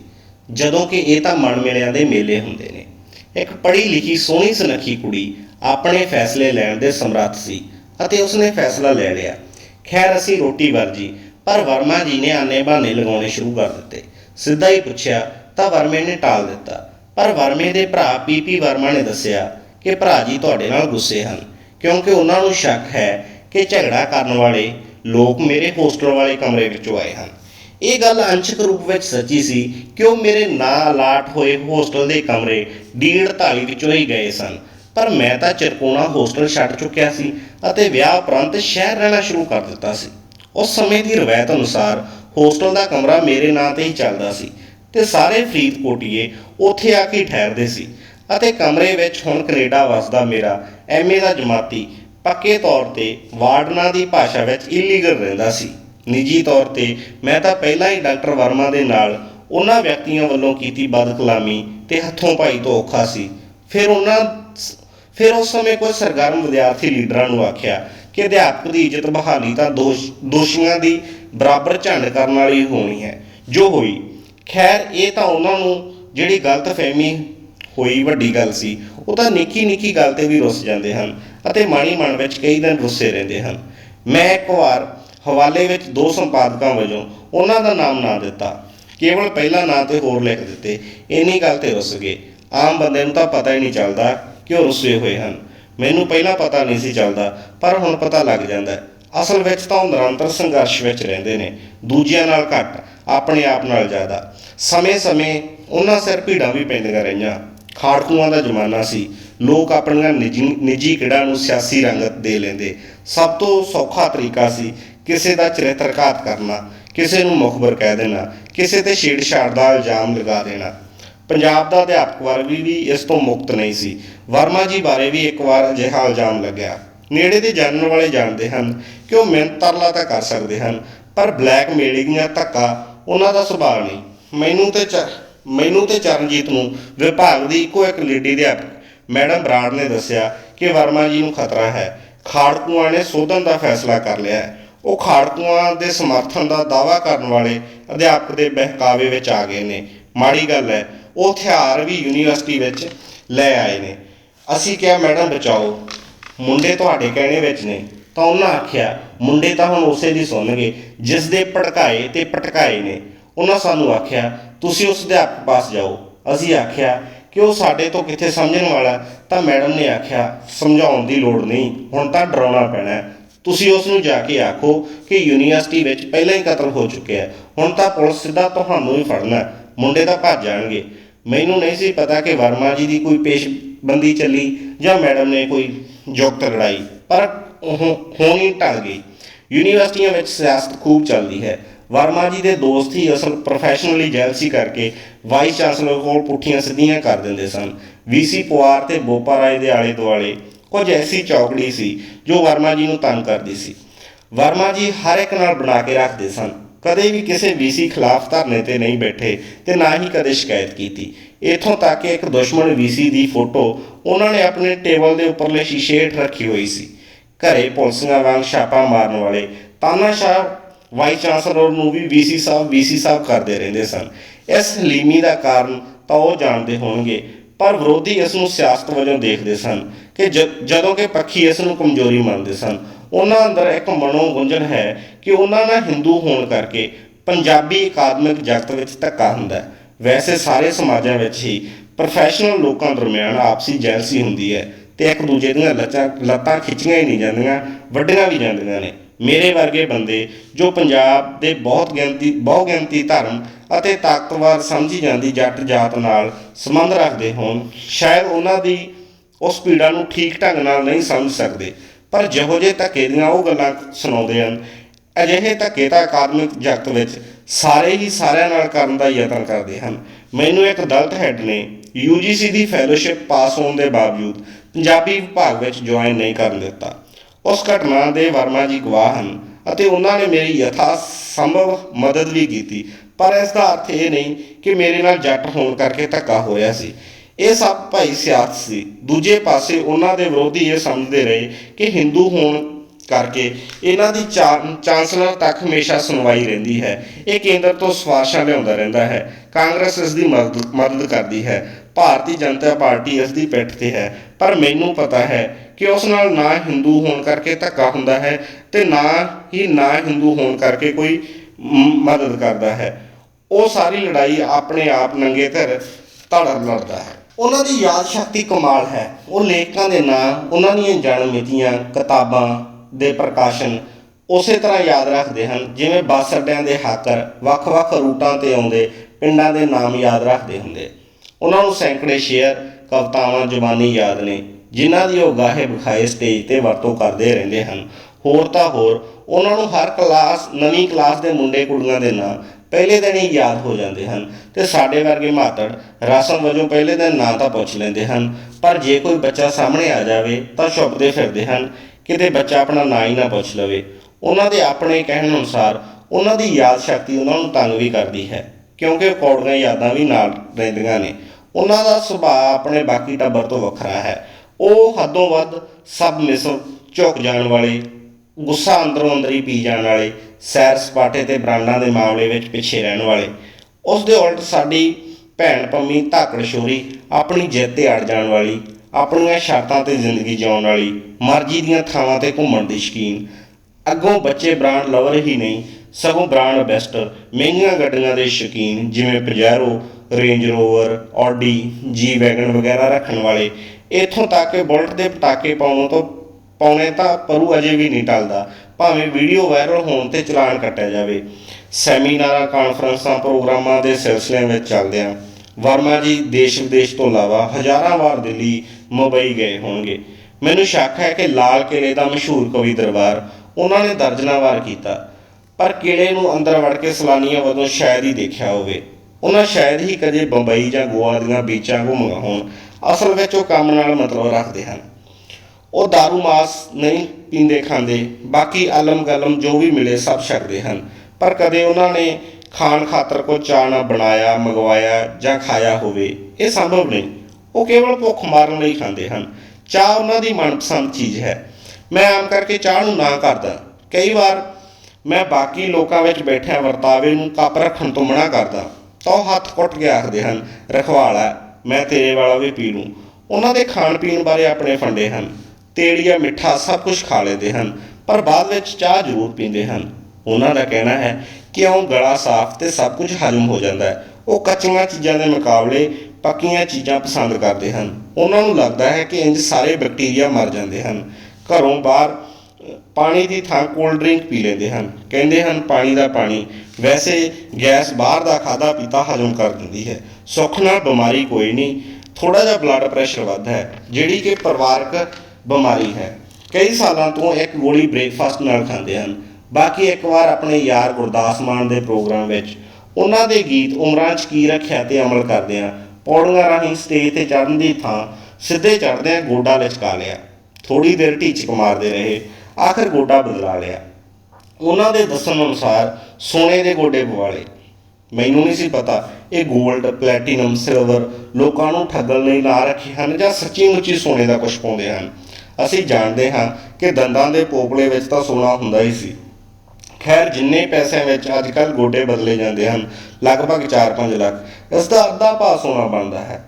ਜਦੋਂ ਕਿ ਇਹ ਤਾਂ ਮਨ ਮਿਲਿਆਂ ਦੇ ਮੇਲੇ ਹੁੰਦੇ ਨੇ। ਇੱਕ ਪੜ੍ਹੀ ਲਿਖੀ ਸੋਹਣੀ ਸੁਨੱਖੀ ਕੁੜੀ ਆਪਣੇ ਫੈਸਲੇ ਲੈਣ ਦੇ ਸਮਰੱਥ ਸੀ ਅਤੇ ਉਸਨੇ ਫੈਸਲਾ ਲੈ ਲਿਆ। ਖੈਰ, ਅਸੀਂ ਰੋਟੀ ਵਰਜੀ ਪਰ ਵਰਮਾ ਜੀ ਨੇ ਆਨੇ ਬਹਾਨੇ ਲਗਾਉਣੇ ਸ਼ੁਰੂ ਕਰ ਦਿੱਤੇ। ਸਿੱਧਾ ਹੀ ਪੁੱਛਿਆ, ਤਾਂ ਵਰਮੇ ਨੇ ਟਾਲ ਦਿੱਤਾ। ਪਰ ਵਰਮੇ ਦੇ ਭਰਾ ਪੀਪੀ ਵਰਮਾ ਨੇ ਦੱਸਿਆ ਕਿ ਭਰਾ ਜੀ ਤੁਹਾਡੇ ਨਾਲ ਗੁੱਸੇ ਹਨ, ਕਿਉਂਕਿ ਉਹਨਾਂ ਨੂੰ ਸ਼ੱਕ ਹੈ ਕਿ ਝਗੜਾ ਕਰਨ ਵਾਲੇ ਲੋਕ ਮੇਰੇ ਹੋਸਟਲ ਵਾਲੇ ਕਮਰੇ ਵਿੱਚੋਂ ਆਏ ਹਨ। ਇਹ ਗੱਲ ਅੰਸ਼ਕ ਰੂਪ ਵਿੱਚ ਸੱਚੀ ਸੀ ਕਿ ਉਹ ਮੇਰੇ ਨਾਂ ਅਲਾਟ ਹੋਏ ਹੋਸਟਲ ਦੇ ਕਮਰੇ ਡੀ 48 ਵਿੱਚੋਂ ਹੀ ਗਏ ਸਨ। ਪਰ ਮੈਂ ਤਾਂ ਚਰਕੋਣਾ ਹੋਸਟਲ ਛੱਡ ਚੁੱਕਿਆ ਸੀ ਅਤੇ ਵਿਆਹ ਉਪਰੰਤ ਸ਼ਹਿਰ ਰਹਿਣਾ ਸ਼ੁਰੂ ਕਰ ਦਿੱਤਾ ਸੀ। ਉਸ ਸਮੇਂ ਦੀ ਰਵਾਇਤ ਅਨੁਸਾਰ ਹੋਸਟਲ ਦਾ ਕਮਰਾ ਮੇਰੇ ਨਾਂ ਤੇ ਹੀ ਚੱਲਦਾ ਸੀ ਤੇ ਸਾਰੇ ਫਰੀਦਕੋਟੀਏ ਉੱਥੇ ਆ ਕੇ ਠਹਿਰਦੇ ਸੀ ਅਤੇ ਕਮਰੇ ਵਿੱਚ ਹੁਣ ਕੈਨੇਡਾ ਵਸਦਾ ਮੇਰਾ ਐਮਏ ਦਾ ਜਮਾਤੀ ਪੱਕੇ ਤੌਰ ਤੇ ਵਾਰਡਨਾਂ ਦੀ ਭਾਸ਼ਾ ਵਿੱਚ ਇਲੀਗਲ ਰਹਿੰਦਾ ਸੀ। ਨਿੱਜੀ ਤੌਰ ਤੇ ਮੈਂ ਤਾਂ ਪਹਿਲਾਂ ਹੀ ਡਾਕਟਰ ਵਰਮਾ ਦੇ ਨਾਲ ਉਹਨਾਂ ਵਿਅਕਤੀਆਂ ਵੱਲੋਂ ਕੀਤੀ ਬਦਕਲਾਮੀ ਤੇ ਹੱਥੋਂ ਭਾਈ ਤੋਂ ਔਖਾ ਸੀ। ਫਿਰ ਉਹਨਾਂ ਫਿਰ ਉਸ ਸਮੇਂ ਕੋਈ ਸਰਗਰਮ ਵਿਦਿਆਰਥੀ ਲੀਡਰਾਂ ਨੂੰ ਆਖਿਆ ਕਿ ਅਧਿਆਪਕ ਦੀ ਇੱਜ਼ਤ ਬਹਾਲੀ ਤਾਂ ਦੋਸ਼ ਦੋਸ਼ੀਆਂ ਦੀ ਬਰਾਬਰ ਝੰਡ ਕਰਨ ਵਾਲੀ ਹੋਣੀ ਹੈ। ਜੋ ਹੋਈ, ਖੈਰ ਇਹ ਤਾਂ ਉਹਨਾਂ ਨੂੰ ਜਿਹੜੀ ਗਲਤਫਹਿਮੀ ਹੋਈ ਵੱਡੀ ਗੱਲ ਸੀ, ਉਹ ਤਾਂ ਨਿੱਕੀ ਨਿੱਕੀ ਗੱਲ ਤੇ ਵੀ ਰੁੱਸ ਜਾਂਦੇ ਹਨ ਅਤੇ ਮਾਣੀ ਮਨ ਵਿੱਚ ਕਈ ਦਿਨ ਰੁੱਸੇ ਰਹਿੰਦੇ ਹਨ। ਮੈਂ ਇੱਕ ਵਾਰ ਹਵਾਲੇ ਵਿੱਚ ਦੋ ਸੰਪਾਦਕਾਂ ਵਜੋਂ ਉਹਨਾਂ ਦਾ ਨਾਮ ਨਾ ਦਿੱਤਾ। ਕੇਵਲ ਪਹਿਲਾ ਨਾਂ ਤੇ ਹੋਰ ਲਿਖ ਦਿੱਤੇ। ਇੰਨੀ ਗੱਲ ਤੇ ਰੁੱਸ ਗਏ। ਆਮ ਬੰਦੇ ਨੂੰ ਤਾਂ ਪਤਾ ਹੀ ਨਹੀਂ ਚੱਲਦਾ ਕਿ ਉਹ ਰੁੱਸੇ ਹੋਏ ਹਨ। ਮੈਨੂੰ ਪਹਿਲਾਂ ਪਤਾ ਨਹੀਂ ਸੀ ਚੱਲਦਾ, ਪਰ ਹੁਣ ਪਤਾ ਲੱਗ ਜਾਂਦਾ ਅਸਲ ਵਿੱਚ ਤਾਂ ਉਹ ਨਿਰੰਤਰ ਸੰਘਰਸ਼ ਵਿੱਚ ਰਹਿੰਦੇ ਨੇ, ਦੂਜਿਆਂ ਨਾਲ ਘੱਟ, ਆਪਣੇ ਆਪ ਨਾਲ ਜ਼ਿਆਦਾ। ਸਮੇਂ-ਸਮੇਂ ਉਹਨਾਂ ਸਿਰ ਭੀੜਾਂ ਵੀ ਪੈਂਦੀਆਂ ਰਹੀਆਂ। ਖਾੜਕੂਆਂ ਦਾ ਜ਼ਮਾਨਾ ਸੀ। ਲੋਕ ਆਪਣੀਆਂ ਨਿੱਜੀ ਨਿੱਜੀ ਕਿਹੜਾਂ ਨੂੰ ਸਿਆਸੀ ਰੰਗਤ ਦੇ ਲੈਂਦੇ। ਸਭ ਤੋਂ ਸੌਖਾ ਤਰੀਕਾ ਸੀ ਕਿਸੇ ਦਾ ਚਰਿੱਤਰਘਾਤ ਕਰਨਾ, ਕਿਸੇ ਨੂੰ ਮੁਖਬਰ ਕਹਿ ਦੇਣਾ, ਕਿਸੇ ਤੇ ਛੇੜਛਾੜ ਦਾ ਇਲਜ਼ਾਮ ਲਗਾ ਦੇਣਾ। ਪੰਜਾਬ ਦਾ ਅਧਿਆਪਕ ਵਰਗ ਵੀ ਇਸ ਤੋਂ ਮੁਕਤ ਨਹੀਂ ਸੀ। ਵਰਮਾ ਜੀ ਬਾਰੇ ਵੀ ਇੱਕ ਵਾਰ ਅਜਿਹਾ ਇਲਜ਼ਾਮ ਲੱਗਿਆ। ਨੇੜੇ ਦੇ ਜਾਣਨ ਵਾਲੇ ਜਾਣਦੇ ਹਨ ਕਿ ਉਹ ਮਿਹਨਤ ਤਰਲਾ ਤਾਂ ਕਰ ਸਕਦੇ ਹਨ, ਪਰ ਬਲੈਕਮੇਲਿੰਗ ਜਾਂ ਧੱਕਾ ਉਹਨਾਂ ਦਾ ਸੁਭਾਅ ਨਹੀਂ। ਮੈਨੂੰ ਤੇ ਚ- ਮੈਨੂੰ ਤੇ ਚਰਨਜੀਤ ਨੂੰ ਵਿਭਾਗ ਦੀ ਇੱਕੋ ਇੱਕ ਲੇਡੀ ਅਧਿਆਪਕ, ਮੈਡਮ ਬਰਾੜ ਨੇ ਦੱਸਿਆ ਕਿ ਵਰਮਾ ਜੀ ਨੂੰ ਖਤਰਾ ਹੈ। ਖਾੜਕੂਆਂ ਨੇ ਸੋਧਣ ਦਾ ਫੈਸਲਾ ਕਰ ਲਿਆ ਹੈ। ਉਹ ਖਾੜਕੂਆਂ ਦੇ ਸਮਰਥਨ ਦਾ ਦਾਅਵਾ ਕਰਨ ਵਾਲੇ ਅਧਿਆਪਕ ਦੇ ਬਹਿਕਾਵੇ ਵਿੱਚ ਆ ਗਏ ਨੇ। ਮਾੜੀ ਗੱਲ ਹੈ, ਉਹ ਹਥਿਆਰ ਵੀ ਯੂਨੀਵਰਸਿਟੀ ਵਿੱਚ ਲੈ ਆਏ ਨੇ। ਅਸੀਂ ਕਿਹਾ, ਮੈਡਮ, ਬਚਾਓ। ਮੁੰਡੇ ਤੁਹਾਡੇ ਕਹਿਣੇ ਵਿੱਚ ਨੇ। ਤਾਂ ਉਹਨਾਂ ਆਖਿਆ, ਮੁੰਡੇ ਤਾਂ ਹੁਣ ਉਸੇ ਦੀ ਸੁਣਨਗੇ, ਜਿਸ ਦੇ ਭੜਕਾਏ ਤੇ ਪਟਕਾਏ ਨੇ। ਉਹਨਾਂ ਸਾਨੂੰ ਆਖਿਆ, ਤੁਸੀਂ ਉਸ ਅਧਿਆਪਕ ਪਾਸ ਜਾਓ। ਅਸੀਂ ਆਖਿਆ, ਕਿ ਉਹ ਸਾਡੇ ਤੋਂ ਕਿੱਥੇ ਸਮਝਣ ਵਾਲਾ? ਤਾਂ ਮੈਡਮ ਨੇ ਆਖਿਆ, ਸਮਝਾਉਣ ਦੀ ਲੋੜ ਨਹੀਂ, ਹੁਣ ਤਾਂ ਡਰਾਉਣਾ ਪੈਣਾ ਤੁਸੀਂ ਉਸ ਨੂੰ ਜਾ ਕੇ ਆਖੋ ਕਿ ਯੂਨੀਵਰਸਿਟੀ ਵਿੱਚ ਪਹਿਲਾਂ ਹੀ ਕਤਲ ਹੋ ਚੁੱਕਿਆ ਹੁਣ ਤਾਂ ਪੁਲਿਸ ਸਿੱਧਾ ਤੁਹਾਨੂੰ ਹੀ ਫੜਨਾ ਮੁੰਡੇ ਤਾਂ ਭੱਜ ਜਾਣਗੇ। ਮੈਨੂੰ ਨਹੀਂ ਸੀ ਪਤਾ ਕਿ ਵਰਮਾ ਜੀ ਦੀ ਕੋਈ ਪੇਸ਼ ਬੰਦੀ ਚੱਲੀ ਜਾਂ ਮੈਡਮ ਨੇ ਕੋਈ ਜੋਗਤ ਲੜਾਈ, ਪਰ ਉਹ ਹੋਣੀ ਟਲ ਗਈ ਯੂਨੀਵਰਸਿਟੀਆਂ ਵਿੱਚ ਸਿਆਸਤ ਖੂਬ ਚੱਲਦੀ ਹੈ। ਵਰਮਾ ਜੀ ਦੇ ਦੋਸਤ ਹੀ ਅਸਲ ਪ੍ਰੋਫੈਸ਼ਨਲੀ ਜੈਲਸੀ ਕਰਕੇ ਵਾਈਸ ਚਾਂਸਲਰ ਕੋਲ ਪੁੱਠੀਆਂ ਸਿੱਧੀਆਂ ਕਰ ਦਿੰਦੇ ਸਨ। ਵੀਸੀ ਪਵਾਰ ਤੇ ਬੋਪਾ ਰਾਏ ਦੇ ਆਲੇ ਦੁਆਲੇ ਕੁਝ ਐਸੀ ਚੌਕੜੀ ਸੀ ਜੋ ਵਰਮਾ ਜੀ ਨੂੰ ਤੰਗ ਕਰਦੀ ਸੀ। ਵਰਮਾ ਜੀ ਹਰ ਇੱਕ ਨਾਲ ਬਣਾ ਕੇ ਰੱਖਦੇ ਸਨ। ਕਦੇ ਵੀ ਕਿਸੇ ਵੀਸੀ ਖਿਲਾਫ ਧਰਨੇ ਤੇ ਨਹੀਂ ਬੈਠੇ ਤੇ ਨਾ ਹੀ ਕਦੇ ਸ਼ਿਕਾਇਤ ਕੀਤੀ। ਇਥੋਂ ਤੱਕ ਕਿ ਇੱਕ ਦੁਸ਼ਮਣ ਵੀਸੀ ਦੀ ਫੋਟੋ, ਉਹਨਾਂ ਨੇ ਆਪਣੇ ਟੇਬਲ ਦੇ ਉੱਪਰਲੇ ਸ਼ੀਸ਼ੇ ਹੇਠ ਰੱਖੀ ਹੋਈ ਸੀ। ਘਰੇ ਪੁਲਿਸੀਆਂ ਵਾਂਗ ਛਾਪਾ ਮਾਰਨ ਵਾਲੇ ਤਾਨਾਸ਼ਾਹ ਵਾਈਸ ਚਾਂਸਲਰ ਨੂੰ ਵੀ ਵੀਸੀ ਸਾਹਿਬ ਵੀਸੀ ਸਾਹਿਬ ਕਰਦੇ ਰਹਿੰਦੇ ਸਨ। ਇਸ ਹਲੀਮੀ ਦਾ ਕਾਰਨ ਤਾਂ ਉਹ ਜਾਣਦੇ ਹੋਣਗੇ, ਪਰ ਵਿਰੋਧੀ ਇਸ ਨੂੰ ਸਿਆਸਤ ਵਜੋਂ ਦੇਖਦੇ ਸਨ ਕਿ ਜਦੋਂ ਕਿ ਪੱਖੀ ਇਸ ਨੂੰ ਕਮਜ਼ੋਰੀ ਮੰਨਦੇ ਸਨ। ਉਹਨਾਂ ਅੰਦਰ ਇੱਕ ਮਨੋ ਗੁੰਝਨ ਹੈ ਕਿ ਉਹਨਾਂ ਨਾਲ ਹਿੰਦੂ ਹੋਣ ਕਰਕੇ ਪੰਜਾਬੀ ਅਕਾਦਮਿਕ ਜਗਤ ਵਿੱਚ ਧੱਕਾ ਹੁੰਦਾ ਹੈ। ਵੈਸੇ ਸਾਰੇ ਸਮਾਜਾਂ ਵਿੱਚ ਹੀ ਪ੍ਰੋਫੈਸ਼ਨਲ ਲੋਕਾਂ ਦਰਮਿਆਨ ਆਪਸੀ ਜੈਲਸੀ ਹੁੰਦੀ ਹੈ ਤੇ ਇੱਕ ਦੂਜੇ ਦੀਆਂ ਲੱਤਾਂ ਲੱਤਾਂ ਖਿੱਚੀਆਂ ਹੀ ਨਹੀਂ ਜਾਂਦੀਆਂ ਵੱਡੀਆਂ ਵੀ ਜਾਂਦੀਆਂ ਨੇ। ਮੇਰੇ ਵਰਗੇ ਬੰਦੇ ਜੋ ਪੰਜਾਬ ਦੇ ਬਹੁਤ ਗਿਣਤੀ, ਬਹੁ ਗਿਣਤੀ ਧਰਮ ਅਤੇ ਤਾਕਤਵਰ ਸਮਝੀ ਜਾਂਦੀ ਜੱਟ ਜਾਤ ਨਾਲ ਸੰਬੰਧ ਰੱਖਦੇ ਹੋਣ, ਸ਼ਾਇਦ ਉਹਨਾਂ ਦੀ ਉਸ ਪੀੜਾ ਨੂੰ ਠੀਕ ਢੰਗ ਨਾਲ ਨਹੀਂ ਸਮਝ ਸਕਦੇ। ਪਰ ਜਿਹੋ ਜਿਹੇ ਧੱਕੇ ਦੀਆਂ ਉਹ ਗੱਲਾਂ ਸੁਣਾਉਂਦੇ ਹਨ, ਅਜਿਹੇ ਧੱਕੇ ਤਾਂ ਅਕਾਦਮਿਕ ਜਗਤ ਵਿੱਚ ਸਾਰੇ ਹੀ ਸਾਰਿਆਂ ਨਾਲ ਕਰਨ ਦਾ ਯਤਨ ਕਰਦੇ ਹਨ। ਮੈਨੂੰ ਇੱਕ ਦਲਤ ਹੈਡ ਨੇ UGC ਦੀ ਫੈਲੋਸ਼ਿਪ ਪਾਸ ਹੋਣ ਦੇ ਬਾਵਜੂਦ ਪੰਜਾਬੀ ਵਿਭਾਗ ਵਿੱਚ ਜੁਆਇਨ ਨਹੀਂ ਕਰਨ ਦਿੱਤਾ। ਉਸ ਘਟਨਾ ਦੇ ਵਰਮਾ ਜੀ ਗਵਾਹ ਹਨ ਅਤੇ ਉਹਨਾਂ ਨੇ ਮੇਰੀ ਯਥਾ ਸੰਭਵ ਮਦਦ ਵੀ ਕੀਤੀ। ਪਰ ਇਸ ਦਾ ਅਰਥ ਇਹ ਨਹੀਂ ਕਿ ਮੇਰੇ ਨਾਲ ਜੱਟ ਹੋਣ ਕਰਕੇ ਧੱਕਾ ਹੋਇਆ ਸੀ। ਇਹ ਸਭ ਭਾਈ ਸਿਆਸਤ ਸੀ। ਦੂਜੇ ਪਾਸੇ ਉਹਨਾਂ ਦੇ ਵਿਰੋਧੀ ਇਹ ਸਮਝਦੇ ਰਹੇ ਕਿ ਹਿੰਦੂ ਹੋਣ ਕਰਕੇ ਇਹਨਾਂ ਦੀ ਚਾ- ਚਾਂਸਲਰ ਤੱਕ ਹਮੇਸ਼ਾ ਸੁਣਵਾਈ ਰਹਿੰਦੀ ਹੈ। ਇਹ ਕੇਂਦਰ ਤੋਂ ਸਿਫਾਰਸ਼ਾਂ ਲਿਆਉਂਦਾ ਰਹਿੰਦਾ ਹੈ। ਕਾਂਗਰਸ ਇਸ ਦੀ ਮਦਦ ਮਦਦ ਕਰਦੀ ਹੈ। ਭਾਰਤੀ ਜਨਤਾ ਪਾਰਟੀ ਇਸ ਦੀ ਪਿੱਠ ਤੇ ਹੈ। ਪਰ ਮੈਨੂੰ ਪਤਾ ਹੈ ਕਿ ਉਸ ਨਾਲ ਨਾ ਹਿੰਦੂ ਹੋਣ ਕਰਕੇ ਧੱਕਾ ਹੁੰਦਾ ਹੈ ਤੇ ਨਾ ਹੀ ਨਾ ਹਿੰਦੂ ਹੋਣ ਕਰਕੇ ਕੋਈ ਮਦਦ ਕਰਦਾ ਹੈ। ਉਹ ਸਾਰੀ ਲੜਾਈ ਆਪਣੇ ਆਪ ਨੰਗੇ ਧਰ, ਧੜ ਲੜਦਾ ਹੈ। ਉਹਨਾਂ ਦੀ ਯਾਦ ਸ਼ਕਤੀ ਕਮਾਲ ਹੈ। ਉਹ ਲੇਖਕਾਂ ਦੇ ਨਾਂ, ਉਹਨਾਂ ਦੀਆਂ ਜਨਮ ਮਿਤੀਆਂ, ਕਿਤਾਬਾਂ ਦੇ ਪ੍ਰਕਾਸ਼ਨ ਉਸੇ ਤਰ੍ਹਾਂ ਯਾਦ ਰੱਖਦੇ ਹਨ, ਜਿਵੇਂ ਬੱਸ ਅੱਡਿਆਂ ਦੇ ਹਾਕਰ ਵੱਖ-ਵੱਖ ਰੂਟਾਂ ਤੇ ਆਉਂਦੇ, ਪਿੰਡਾਂ ਦੇ ਨਾਮ ਯਾਦ ਰੱਖਦੇ ਹੁੰਦੇ। ਉਹਨਾਂ ਨੂੰ ਸੈਂਕੜੇ ਸ਼ੇਅਰ, ਕਵਿਤਾਵਾਂ, ਜ਼ੁਬਾਨੀ ਯਾਦ ਨੇ, ਜਿਨ੍ਹਾਂ ਦੀ ਉਹ ਗਾਹੇ ਵਿਖਾਏ ਸਟੇਜ ਤੇ ਵਰਤੋਂ ਕਰਦੇ ਰਹਿੰਦੇ ਹਨ। ਹੋਰ ਤਾਂ ਹੋਰ, ਉਹਨਾਂ ਨੂੰ ਹਰ ਕਲਾਸ, ਨਵੀਂ ਕਲਾਸ ਦੇ ਮੁੰਡੇ ਕੁੜੀਆਂ ਦੇ ਨਾਂ ਪਹਿਲੇ ਦਿਨ ਹੀ ਯਾਦ ਹੋ ਜਾਂਦੇ ਹਨ ਤੇ ਸਾਡੇ ਵਰਗੇ ਮਾਤੜ ਰਸਮ ਵਜੋਂ ਪਹਿਲੇ ਦਿਨ ਨਾਂ ਤਾਂ ਪੁੱਛ ਲੈਂਦੇ ਹਨ, ਪਰ ਜੇ ਕੋਈ ਬੱਚਾ ਸਾਹਮਣੇ ਆ ਜਾਵੇ ਤਾਂ ਛੁਪਦੇ ਫਿਰਦੇ ਹਨ। ਕਿਤੇ ਬੱਚਾ ਆਪਣਾ ਨਾਂ ਹੀ ਨਾ ਪੁੱਛ ਲਵੇ। ਉਹਨਾਂ ਦੇ ਆਪਣੇ ਕਹਿਣ ਅਨੁਸਾਰ ਉਹਨਾਂ ਦੀ ਯਾਦ ਸ਼ਕਤੀ ਉਹਨਾਂ ਨੂੰ ਤੰਗ ਵੀ ਕਰਦੀ ਹੈ, ਕਿਉਂਕਿ ਕੌੜੀਆਂ ਯਾਦਾਂ ਵੀ ਨਾਲ ਰਹਿੰਦੀਆਂ ਨੇ। ਉਹਨਾਂ ਦਾ ਸੁਭਾਅ ਆਪਣੇ ਬਾਕੀ ਟੱਬਰ ਤੋਂ ਵੱਖਰਾ ਹੈ। ਉਹ ਹੱਦੋਂ ਵੱਧ ਸਭ ਮਿਸਲ ਝੁਕ ਜਾਣ ਵਾਲੇ, ਗੁੱਸਾ ਅੰਦਰੋਂ ਅੰਦਰ ਹੀ ਪੀ ਜਾਣ ਵਾਲੇ, ਸੈਰ ਸਪਾਟੇ ਤੇ ਬਰਾਂਡਾਂ ਦੇ ਮਾਮਲੇ ਵਿੱਚ ਪਿੱਛੇ ਰਹਿਣ ਵਾਲੇ। ਉਸ ਦੇ ਉਲਟ ਸਾਡੀ ਭੈਣ ਪੰਮੀ ਧਾਕੜ ਸ਼ੋਰੀ ਆਪਣੀ ਜਿੱਤ ਤੇ ਅੜ ਜਾਣ ਵਾਲੀ ਆਪਣੀਆਂ ਸ਼ਰਤਾਂ ਤੇ ਜ਼ਿੰਦਗੀ ਜਿਉਣ ਵਾਲੀ, ਮਰਜ਼ੀ ਦੀਆਂ ਥਾਵਾਂ ਤੇ ਘੁੰਮਣ ਦੀ ਸ਼ਕੀਨ। ਅੱਗੋਂ ਬੱਚੇ ਬ੍ਰਾਂਡ ਲਵਰ ਹੀ ਨਹੀਂ, ਸਗੋਂ ਬ੍ਰਾਂਡ ਬੈਸਟਰ ਮਹਿੰਗੀਆਂ ਗੱਡੀਆਂ ਦੇ ਸ਼ੌਕੀਨ, ਜਿਵੇਂ Pajero Range Rover Audi G wagon ਵਗੈਰਾ ਰੱਖਣ ਵਾਲੇ। ਇੱਥੋਂ ਤੱਕ ਕਿ ਬੁਲਟ ਦੇ ਪਟਾਕੇ ਪਾਉਣ ਤੋਂ, ਪਾਉਣੇ ਤਾਂ ਪਰੂ ਅਜੇ ਵੀ ਨਹੀਂ ਟਲਦਾ, ਭਾਵੇਂ ਵੀਡੀਓ ਵਾਇਰਲ ਹੋਣ ਤੇ ਚਲਾਨ ਕੱਟਿਆ ਜਾਵੇ। ਸੈਮੀਨਾਰਾਂ, ਕਾਨਫਰੰਸਾਂ, ਪ੍ਰੋਗਰਾਮਾਂ ਦੇ ਸਿਲਸਿਲੇ ਵਿੱਚ ਚੱਲਦੇ ਆ ਵਰਮਾ ਜੀ ਦੇਸ਼ ਵਿਦੇਸ਼ ਤੋਂ ਇਲਾਵਾ ਹਜ਼ਾਰਾਂ ਵਾਰ ਦਿੱਲੀ, ਮੁੰਬਈ ਗਏ ਹੋਣਗੇ। ਮੈਨੂੰ ਸ਼ੱਕ ਹੈ ਕਿ ਲਾਲ ਕਿਲੇ ਦਾ ਮਸ਼ਹੂਰ ਕਵੀ ਦਰਬਾਰ ਉਹਨਾਂ ਨੇ ਦਰਜਨਾਂ ਵਾਰ ਕੀਤਾ, ਪਰ ਕਿਲੇ ਨੂੰ ਅੰਦਰ ਵੜ ਕੇ ਸਲਾਨੀਆਂ ਵੱਲੋਂ ਸ਼ਾਇਦ ਹੀ ਦੇਖਿਆ ਹੋਵੇ। ਉਹਨਾਂ ਸ਼ਾਇਦ ਹੀ ਕਦੇ ਬੰਬਈ ਜਾਂ ਗੋਆ ਦੀਆਂ ਬੀਚਾਂ ਘੁੰਮੀਆਂ ਹੋਣ। ਅਸਲ ਵਿੱਚ ਉਹ ਕੰਮ ਨਾਲ ਮਤਲਬ ਰੱਖਦੇ ਹਨ। ਉਹ दारू ਮਾਸ ਨਹੀਂ ਪੀਂਦੇ, ਖਾਂਦੇ, ਬਾਕੀ ਆਲਮ ਗਲਮ ਜੋ ਵੀ ਮਿਲੇ ਸਭ ਛਕਦੇ ਹਨ। ਪਰ ਕਦੇ ਉਹਨਾਂ ਨੇ ਖਾਣ ਖਾਤਰ ਕੋ ਚਾਹ ਨਾ ਬਣਾਇਆ, ਮੰਗਵਾਇਆ ਜਾਂ ਖਾਇਆ ਹੋਵੇ, ਇਹ ਸੰਭਵ ਨਹੀਂ। ਉਹ ਕੇਵਲ ਭੁੱਖ ਮਾਰਨ ਲਈ ਖਾਂਦੇ ਹਨ। ਚਾਹ ਉਹਨਾਂ ਦੀ ਮਨਪਸੰਦ ਚੀਜ਼ ਹੈ। ਮੈਂ ਆਮ ਕਰਕੇ ਚਾਹ ਨੂੰ ਨਾ ਕਰਦਾ। ਕਈ ਵਾਰ ਮੈਂ ਬਾਕੀ ਲੋਕਾਂ ਵਿੱਚ ਬੈਠਿਆ ਵਰਤਾਵੇ ਨੂੰ ਕੱਪ ਰੱਖਣ ਤੋਂ ਮਨਾ ਕਰਦਾ। ਤਾਂ ਉਹ ਹੱਥ ਕੁੱਟ ਕੇ ਆਖਦੇ ਹਨ, ਰਖਵਾਲਾ, ਮੈਂ ਤੇਰੇ ਵਾਲਾ ਵੀ ਪੀ ਲੂੰ। ਉਹਨਾਂ ਦੇ ਖਾਣ ਪੀਣ ਬਾਰੇ ਆਪਣੇ ਫੰਡੇ ਹਨ। ਤੇਲੀਆ ਮਿੱਠਾ ਸਭ ਕੁਝ ਖਾ ਲੈਂਦੇ ਹਨ, ਪਰ ਬਾਅਦ ਵਿੱਚ ਚਾਹ ਜ਼ਰੂਰ ਪੀਂਦੇ ਹਨ। ਉਹਨਾਂ ਦਾ ਕਹਿਣਾ ਹੈ ਕਿਉਂ ਗਲਾ ਸਾਫ਼ ਤੇ ਸਭ ਕੁਝ ਹਜਮ ਹੋ ਜਾਂਦਾ ਹੈ? ਉਹ ਕੱਚੀਆਂ ਚੀਜ਼ਾਂ ਦੇ ਮੁਕਾਬਲੇ ਪੱਕੀਆਂ ਚੀਜ਼ਾਂ ਪਸੰਦ ਕਰਦੇ ਹਨ। ਉਹਨਾਂ ਨੂੰ ਲੱਗਦਾ ਹੈ ਕਿ ਇੰਜ ਸਾਰੇ ਬੈਕਟੀਰੀਆ ਮਰ ਜਾਂਦੇ ਹਨ। ਘਰੋਂ ਬਾਹਰ ਪਾਣੀ ਦੀ ਥਾਂ ਕੋਲਡ ਡਰਿੰਕ ਪੀ ਲੈਂਦੇ ਹਨ। ਕਹਿੰਦੇ ਹਨ, ਪਾਣੀ ਦਾ ਪਾਣੀ। ਵੈਸੇ ਗੈਸ ਬਾਹਰ ਦਾ ਖਾਦਾ ਪੀਤਾ ਹਜਮ ਕਰ ਦਿੰਦੀ ਹੈ। ਸੁੱਖ ਨਾਲ ਬਿਮਾਰੀ ਕੋਈ ਨਹੀਂ। ਥੋੜਾ ਜਿਹਾ ਬਲੱਡ ਪ੍ਰੈਸ਼ਰ ਵੱਧ ਹੈ, ਜਿਹੜੀ ਕਿ ਪਰਿਵਾਰਕ ਬਿਮਾਰੀ ਹੈ। ਕਈ ਸਾਲਾਂ ਤੋਂ ਇੱਕ ਗੋਲੀ ਬ੍ਰੇਕਫਾਸਟ ਨਾਲ ਖਾਂਦੇ ਹਨ। ਬਾਕੀ ਇੱਕ ਵਾਰ ਆਪਣੇ ਯਾਰ ਗੁਰਦਾਸ ਮਾਨ ਦੇ ਪ੍ਰੋਗਰਾਮ ਵਿੱਚ ਉਹਨਾਂ ਦੇ ਗੀਤ ਉਮਰਾਂ 'ਚ ਕੀ ਰੱਖਿਆ ਤੇ ਅਮਲ ਕਰਦੇ ਆ, ਪੌੜੀਆਂ ਰਾਹੀਂ ਸਟੇਜ ਤੇ ਚੜ੍ਹਨ ਦੀ ਥਾਂ ਸਿੱਧੇ ਚੜ੍ਹਦੇ ਆ ਗੋਡਾ ਲਚਕਾ ਲਿਆ। ਥੋੜੀ ਦੇਰ ਢੀਚਕ ਮਾਰਦੇ ਰਹੇ, ਆਖਰ ਗੋਡਾ ਬਦਲਾ ਲਿਆ। ਉਹਨਾਂ ਦੇ ਦੱਸਣ ਅਨੁਸਾਰ ਸੋਨੇ ਦੇ ਗੋਡੇ ਪਵਾਲੇ। ਮੈਨੂੰ ਨਹੀਂ ਸੀ ਪਤਾ ਇਹ 골ਡ ਪਲੈਟੀਨਮ, ਸਿਲਵਰ ਲੋਕਾਂ ਨੂੰ ਠੱਗਣ ਲਈ ਲਾ ਰੱਖੇ ਹਨ ਜਾਂ ਸੱਚੀ ਮੁੱਚੀ ਸੋਨੇ ਦਾ ਕੁਝ ਪਾਉਂਦੇ ਹਨ। ਅਸੀਂ ਜਾਣਦੇ ਹਾਂ ਕਿ ਦੰਦਾਂ ਦੇ ਪੋਪਲੇ ਵਿੱਚ ਤਾਂ ਸੋਨਾ ਹੁੰਦਾ ਹੀ ਸੀ। ਖੈਰ, ਜਿੰਨੇ ਪੈਸਿਆਂ ਵਿੱਚ ਅੱਜ ਕੱਲ ਗੋਡੇ ਬਦਲੇ ਜਾਂਦੇ ਹਨ, ਲਗਭਗ 4-5 ਲੱਖ, ਇਸ ਦਾ ਅੱਧਾ ਭਾਅ ਸੋਨਾ ਬਣਦਾ ਹੈ।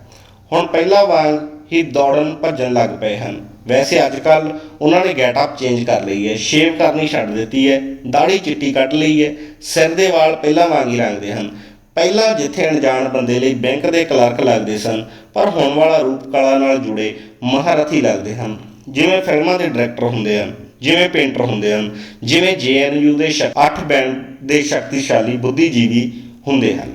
ਹੁਣ ਪਹਿਲਾਂ ਵਾਂਗ ਹੀ ਦੌੜਨ ਭੱਜਣ ਲੱਗ ਪਏ ਹਨ। ਵੈਸੇ ਅੱਜ ਕੱਲ ਉਹਨਾਂ ਨੇ ਗੈਟ ਅਪ ਚੇਂਜ ਕਰ ਲਈ ਹੈ, ਸ਼ੇਵ ਕਰਨੀ ਛੱਡ ਦਿੱਤੀ ਹੈ ਦਾੜੀ ਚਿੱਟੀ ਕੱਟ ਲਈ ਹੈ, ਸਿਰ ਦੇ ਵਾਲ ਪਹਿਲਾਂ ਵਾਂਗ ਹੀ ਰੰਗਦੇ ਹਨ। ਪਹਿਲਾਂ ਜਿੱਥੇ ਅਣਜਾਣ ਬੰਦੇ ਲਈ ਬੈਂਕ ਦੇ ਕਲਰਕ ਲੱਗਦੇ ਸਨ, ਪਰ ਹੁਣ ਵਾਲਾ ਰੂਪ ਕਲਾ ਨਾਲ ਜੁੜੇ ਮਹਾਰਥੀ ਲੱਗਦੇ ਹਨ, ਜਿਵੇਂ ਫਿਲਮਾਂ ਦੇ ਡਾਇਰੈਕਟਰ ਹੁੰਦੇ ਹਨ। ਜਿਵੇਂ ਪੇਂਟਰ ਹੁੰਦੇ ਹਨ, ਜਿਵੇਂ ਜੇਐਨਯੂ ਦੇ 8 ਬੈਂਡ ਦੇ ਸ਼ਕਤੀਸ਼ਾਲੀ ਬੁੱਧੀਜੀਵੀ ਹੁੰਦੇ ਹਨ।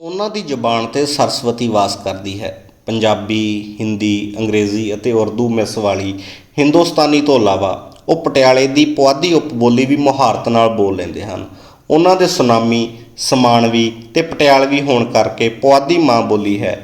ਉਹਨਾਂ ਦੀ ਜ਼ੁਬਾਨ ਤੇ ਸਰਸਵਤੀ ਵਾਸ ਕਰਦੀ ਹੈ। ਪੰਜਾਬੀ, ਹਿੰਦੀ, ਅੰਗਰੇਜ਼ੀ ਅਤੇ ਉਰਦੂ ਮਿਸ ਵਾਲੀ ਹਿੰਦੁਸਤਾਨੀ ਤੋਂ ਇਲਾਵਾ ਉਹ ਪਟਿਆਲੇ ਦੀ ਪੁਆਧੀ ਉਪਬੋਲੀ ਵੀ ਮੁਹਾਰਤ ਨਾਲ ਬੋਲ ਲੈਂਦੇ ਹਨ। ਉਹਨਾਂ ਦੇ ਸੁਨਾਮੀ, ਸਮਾਨਵੀ ਤੇ ਪਟਿਆਲਵੀ ਹੋਣ ਕਰਕੇ ਪੁਆਧੀ ਮਾਂ ਬੋਲੀ ਹੈ।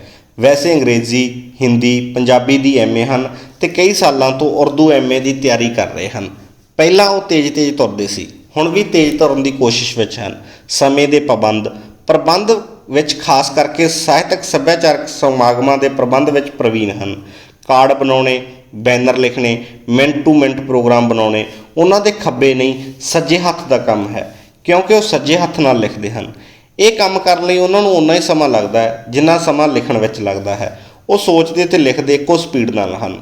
ਵੈਸੇ ਅੰਗਰੇਜ਼ੀ, ਹਿੰਦੀ, ਪੰਜਾਬੀ ਦੀ ਐਮਏ ਹਨ ਤੇ ਕਈ ਸਾਲਾਂ ਤੋਂ ਉਰਦੂ ਐਮਏ ਦੀ ਤਿਆਰੀ ਕਰ ਰਹੇ ਹਨ। ਪਹਿਲਾਂ ਉਹ ਤੇਜ਼-ਤੇਜ਼ ਤੁਰਦੇ ਸੀ, ਹੁਣ ਵੀ ਤੇਜ਼ ਤੁਰਨ ਦੀ ਕੋਸ਼ਿਸ਼ ਵਿੱਚ ਹਨ। ਸਮੇਂ ਦੇ ਪਾਬੰਦ ਪ੍ਰਬੰਧ ਵਿੱਚ ਖਾਸ ਕਰਕੇ ਸਾਹਿਤਕ ਸੱਭਿਆਚਾਰਕ ਸਮਾਗਮਾਂ ਦੇ ਪ੍ਰਬੰਧ ਵਿੱਚ ਪ੍ਰਵੀਨ ਹਨ। ਕਾਰਡ ਬਣਾਉਣੇ, ਬੈਨਰ ਲਿਖਣੇ, ਮਿੰਟ ਟੂ ਮਿੰਟ ਪ੍ਰੋਗਰਾਮ ਬਣਾਉਣੇ, ਉਹਨਾਂ ਦੇ ਖੱਬੇ ਨਹੀਂ, ਸੱਜੇ ਹੱਥ ਦਾ ਕੰਮ ਹੈ, ਕਿਉਂਕਿ ਉਹ ਸੱਜੇ ਹੱਥ ਨਾਲ ਲਿਖਦੇ ਹਨ। ਇਹ ਕੰਮ ਕਰਨ ਲਈ ਉਹਨਾਂ ਨੂੰ ਉਨਾ ਹੀ ਸਮਾਂ ਲੱਗਦਾ ਹੈ, ਜਿੰਨਾ ਸਮਾਂ ਲਿਖਣ ਵਿੱਚ ਲੱਗਦਾ ਹੈ। ਉਹ ਸੋਚਦੇ ਤੇ ਲਿਖਦੇ ਇੱਕੋ ਸਪੀਡ ਨਾਲ ਹਨ।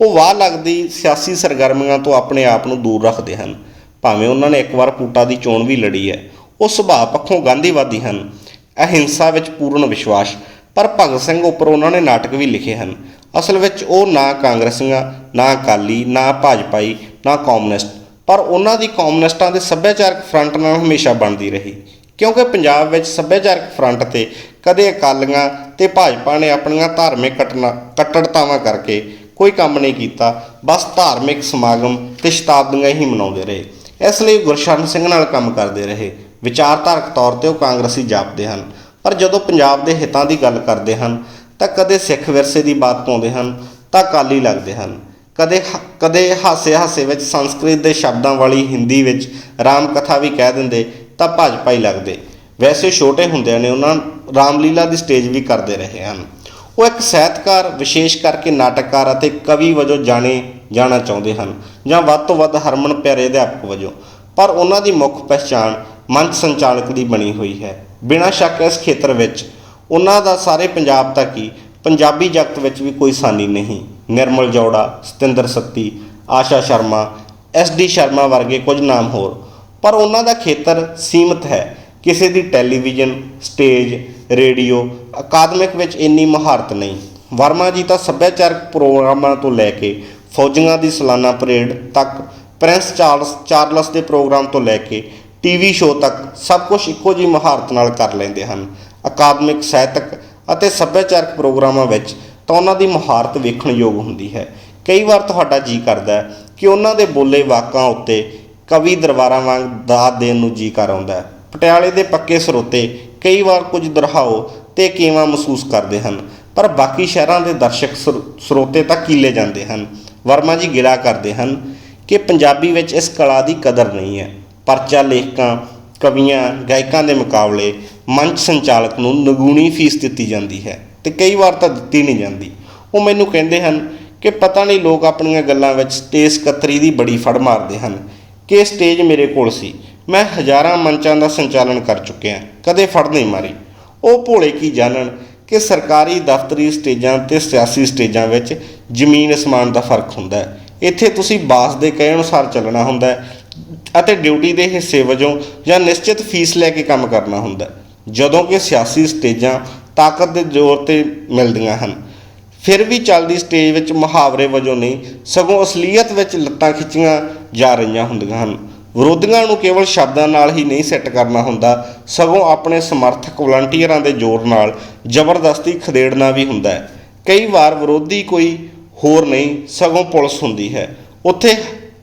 ਉਹ ਵਾਹ ਲੱਗਦੀ ਸਿਆਸੀ ਸਰਗਰਮੀਆਂ ਤੋਂ ਆਪਣੇ ਆਪ ਨੂੰ ਦੂਰ ਰੱਖਦੇ ਹਨ। ਭਾਵੇਂ ਉਹਨਾਂ ਨੇ ਇੱਕ ਵਾਰ ਪੂਟਾ ਦੀ ਚੋਣ ਵੀ ਲੜੀ ਹੈ। ਉਹ ਸੁਭਾਅ ਪੱਖੋਂ ਗਾਂਧੀਵਾਦੀ ਹਨ। ਅਹਿੰਸਾ ਵਿੱਚ ਪੂਰਨ ਵਿਸ਼ਵਾਸ। ਪਰ ਭਗਤ ਸਿੰਘ ਉੱਪਰ ਉਹਨਾਂ ਨੇ ਨਾਟਕ ਵੀ ਲਿਖੇ ਹਨ। ਅਸਲ ਵਿੱਚ ਉਹ ਨਾ ਕਾਂਗਰਸੀਆਂ, ਨਾ ਅਕਾਲੀ, ਨਾ ਭਾਜਪਾਈ, ਨਾ ਕਮਿਊਨਿਸਟ। ਪਰ ਉਹਨਾਂ ਦੀ ਕਮਿਊਨਿਸਟਾਂ ਦੇ ਸੱਭਿਆਚਾਰਕ ਫਰੰਟ ਨਾਲ ਹਮੇਸ਼ਾ ਬਣਦੀ ਰਹੀ। ਕਿਉਂਕਿ ਪੰਜਾਬ ਵਿੱਚ ਸੱਭਿਆਚਾਰਕ ਫਰੰਟ ਤੇ ਕਦੇ ਅਕਾਲੀਆਂ ਤੇ ਭਾਜਪਾ ਨੇ ਆਪਣੀਆਂ ਧਾਰਮਿਕ ਕਟਨਾ ਕੱਟੜਤਾਵਾਂ ਕਰਕੇ ਕੋਈ ਕੰਮ ਨਹੀਂ ਕੀਤਾ, ਬਸ ਧਾਰਮਿਕ ਸਮਾਗਮ ਤੇ ਸ਼ਤਾਬਦੀਆਂ ਹੀ ਮਨਾਉਂਦੇ ਰਹੇ। ਇਸ ਲਈ ਗੁਰਸ਼ਰਨ ਸਿੰਘ ਨਾਲ ਕੰਮ ਕਰਦੇ ਰਹੇ। ਵਿਚਾਰਧਾਰਕ ਤੌਰ ਤੇ ਉਹ ਕਾਂਗਰਸੀ ਜਾਪਦੇ ਹਨ। ਪਰ ਜਦੋਂ ਪੰਜਾਬ ਦੇ ਹਿੱਤਾਂ ਦੀ ਗੱਲ ਕਰਦੇ ਹਨ, ਤਾਂ ਕਦੇ ਸਿੱਖ ਵਿਰਸੇ ਦੀ ਬਾਤ ਪਾਉਂਦੇ ਹਨ, ਤਾਂ ਅਕਾਲੀ ਲੱਗਦੇ ਹਨ। ਕਦੇ ਹ- ਕਦੇ ਹਾਸੇ ਹਾਸੇ ਵਿੱਚ ਸੰਸਕ੍ਰਿਤ ਦੇ ਸ਼ਬਦਾਂ ਵਾਲੀ ਹਿੰਦੀ ਵਿੱਚ ਰਾਮ ਕਥਾ ਵੀ ਕਹਿ ਦਿੰਦੇ ਤਾਂ ਭਾਜਪਾ ਹੀ ਲੱਗਦੇ। ਵੈਸੇ ਛੋਟੇ ਹੁੰਦਿਆਂ ਨੇ ਉਹਨਾਂ ਰਾਮਲੀਲਾ ਦੀ ਸਟੇਜ ਵੀ ਕਰਦੇ ਰਹੇ ਹਨ। ਉਹ ਇੱਕ ਸਾਹਿਤਕਾਰ, ਵਿਸ਼ੇਸ਼ ਕਰਕੇ ਨਾਟਕਕਾਰ ਅਤੇ ਕਵੀ ਵਜੋਂ ਜਾਣੇ ਜਾਣਾ ਚਾਹੁੰਦੇ ਹਨ ਜਾਂ ਵੱਧ ਤੋਂ ਵੱਧ ਹਰਮਨ ਪਿਆਰੇ ਅਧਿਆਪਕ ਵਜੋਂ। ਪਰ ਉਹਨਾਂ ਦੀ ਮੁੱਖ ਪਛਾਣ ਮੰਚ ਸੰਚਾਲਕ ਦੀ ਬਣੀ ਹੋਈ ਹੈ। ਬਿਨਾਂ ਸ਼ੱਕ ਇਸ ਖੇਤਰ ਵਿੱਚ ਉਹਨਾਂ ਦਾ ਸਾਰੇ ਪੰਜਾਬ ਤੱਕ ਹੀ ਪੰਜਾਬੀ ਜਗਤ ਵਿੱਚ ਵੀ ਕੋਈ ਸਾਨੀ ਨਹੀਂ। ਨਿਰਮਲ ਜੌੜਾ, ਸਤਿੰਦਰ ਸੱਤੀ, ਆਸ਼ਾ ਸ਼ਰਮਾ, ਐਸ ਡੀ ਸ਼ਰਮਾ ਵਰਗੇ ਕੁਝ ਨਾਮ ਹੋਰ ਪਰ ਉਹਨਾਂ ਦਾ ਖੇਤਰ ਸੀਮਤ ਹੈ। ਕਿਸੇ ਦੀ ਟੈਲੀਵਿਜ਼ਨ, ਸਟੇਜ, ਰੇਡੀਓ, ਅਕਾਦਮਿਕ ਵਿੱਚ ਇੰਨੀ ਮਹਾਰਤ ਨਹੀਂ। ਵਰਮਾ ਜੀ ਤਾਂ ਸੱਭਿਆਚਾਰਕ ਪ੍ਰੋਗਰਾਮਾਂ ਤੋਂ ਲੈ ਕੇ ਫੌਜੀਆਂ ਦੀ ਸਾਲਾਨਾ ਪਰੇਡ ਤੱਕ, ਪ੍ਰਿੰਸ ਚਾਰਲਸ ਚਾਰਲਸ ਦੇ ਪ੍ਰੋਗਰਾਮ ਤੋਂ ਲੈ ਕੇ ਟੀਵੀ ਸ਼ੋਅ ਤੱਕ ਸਭ ਕੁਝ ਇੱਕੋ ਜਿਹੀ ਮਹਾਰਤ ਨਾਲ ਕਰ ਲੈਂਦੇ ਹਨ। ਅਕਾਦਮਿਕ, ਸਾਹਿਤਕ ਅਤੇ ਸੱਭਿਆਚਾਰਕ ਪ੍ਰੋਗਰਾਮਾਂ ਵਿੱਚ ਤਾਂ ਉਹਨਾਂ ਦੀ ਮਹਾਰਤ ਵੇਖਣ ਯੋਗ ਹੁੰਦੀ ਹੈ। ਕਈ ਵਾਰ ਤੁਹਾਡਾ ਜੀ ਕਰਦਾ ਹੈ ਕਿ ਉਹਨਾਂ ਦੇ ਬੋਲੇ ਵਾਕਾਂ ਉੱਤੇ ਕਵੀ ਦਰਬਾਰਾਂ ਵਾਂਗ ਦਾਤ ਦੇਣ ਨੂੰ ਜੀ ਕਰ ਆਉਂਦਾ ਹੈ। ਪਟਿਆਲੇ ਦੇ ਪੱਕੇ ਸਰੋਤੇ ਕਈ ਵਾਰ ਕੁਝ ਦਰਹਾਓ ਤੇ ਕੇਵਾ ਮਹਿਸੂਸ ਕਰਦੇ ਹਨ, ਪਰ ਬਾਕੀ ਸ਼ਹਿਰਾਂ ਦੇ ਦਰਸ਼ਕ ਸਰ- ਸਰੋਤੇ ਤਾਂ ਕੀਲੇ ਜਾਂਦੇ ਹਨ। ਵਰਮਾ ਜੀ ਗਿਲਾ ਕਰਦੇ ਹਨ ਕਿ ਪੰਜਾਬੀ ਵਿੱਚ ਇਸ ਕਲਾ ਦੀ ਕਦਰ ਨਹੀਂ ਹੈ। ਪਰਚਾ ਲੇਖਕਾਂ, ਕਵੀਆਂ, ਗਾਇਕਾਂ ਦੇ ਮੁਕਾਬਲੇ ਮੰਚ ਸੰਚਾਲਕ ਨੂੰ ਨਗੂਣੀ ਫੀਸ ਦਿੱਤੀ ਜਾਂਦੀ ਹੈ ਤੇ ਕਈ ਵਾਰ ਤਾਂ ਦਿੱਤੀ ਨਹੀਂ ਜਾਂਦੀ। ਉਹ ਮੈਨੂੰ ਕਹਿੰਦੇ ਹਨ ਕਿ ਪਤਾ ਨਹੀਂ ਲੋਕ ਆਪਣੀਆਂ ਗੱਲਾਂ ਵਿੱਚ ਤੇਜ਼ ਕਤਰੀ ਦੀ ਬੜੀ ਫੜ ਮਾਰਦੇ ਹਨ। ਕਿ ਸਟੇਜ ਮੇਰੇ ਕੋਲ ਸੀ। ਮੈਂ ਹਜ਼ਾਰਾਂ ਮੰਚਾਂ ਦਾ ਸੰਚਾਲਨ ਕਰ ਚੁੱਕਿਆ ਕਦੇ ਫੜ ਨਹੀਂ ਮਾਰੀ। ਉਹ ਭੋਲੇ ਕੀ ਜਾਣਨ ਕਿ ਸਰਕਾਰੀ ਦਫ਼ਤਰੀ ਸਟੇਜਾਂ ਤੇ ਸਿਆਸੀ ਸਟੇਜਾਂ ਵਿੱਚ ਜ਼ਮੀਨ ਅਸਮਾਨ ਦਾ ਫ਼ਰਕ ਹੁੰਦਾ ਹੈ। ਇੱਥੇ ਤੁਸੀਂ ਬਾਸ ਦੇ ਕਹੇ ਅਨੁਸਾਰ ਚੱਲਣਾ ਹੁੰਦਾ ਹੈ ਅਤੇ ਡਿਊਟੀ ਦੇ ਹਿੱਸੇ ਵਜੋਂ ਜਾਂ ਨਿਸ਼ਚਿਤ ਫੀਸ ਲੈ ਕੇ ਕੰਮ ਕਰਨਾ ਹੁੰਦਾ ਜਦੋਂ ਕਿ ਸਿਆਸੀ ਸਟੇਜਾਂ ਤਾਕਤ ਦੇ ਜ਼ੋਰ ਤੇ ਮਿਲਦੀਆਂ ਹਨ। ਫਿਰ ਵੀ ਚੱਲਦੀ ਸਟੇਜ ਵਿੱਚ ਮੁਹਾਵਰੇ ਵਜੋਂ ਨਹੀਂ, ਸਗੋਂ ਅਸਲੀਅਤ ਵਿੱਚ ਲੱਤਾਂ ਖਿੱਚੀਆਂ ਜਾ ਰਹੀਆਂ ਹੁੰਦੀਆਂ ਹਨ। ਵਿਰੋਧੀਆਂ ਨੂੰ ਕੇਵਲ ਸ਼ਬਦਾਂ ਨਾਲ ਹੀ ਨਹੀਂ ਸੈੱਟ ਕਰਨਾ ਹੁੰਦਾ, ਸਗੋਂ ਆਪਣੇ ਸਮਰਥਕ ਵਲੰਟੀਅਰਾਂ ਦੇ ਜ਼ੋਰ ਨਾਲ ਜ਼ਬਰਦਸਤੀ ਖਦੇੜਨਾ ਵੀ ਹੁੰਦਾ ਹੈ। ਕਈ ਵਾਰ ਵਿਰੋਧੀ ਕੋਈ ਹੋਰ ਨਹੀਂ, ਸਗੋਂ ਪੁਲਿਸ ਹੁੰਦੀ ਹੈ। ਉੱਥੇ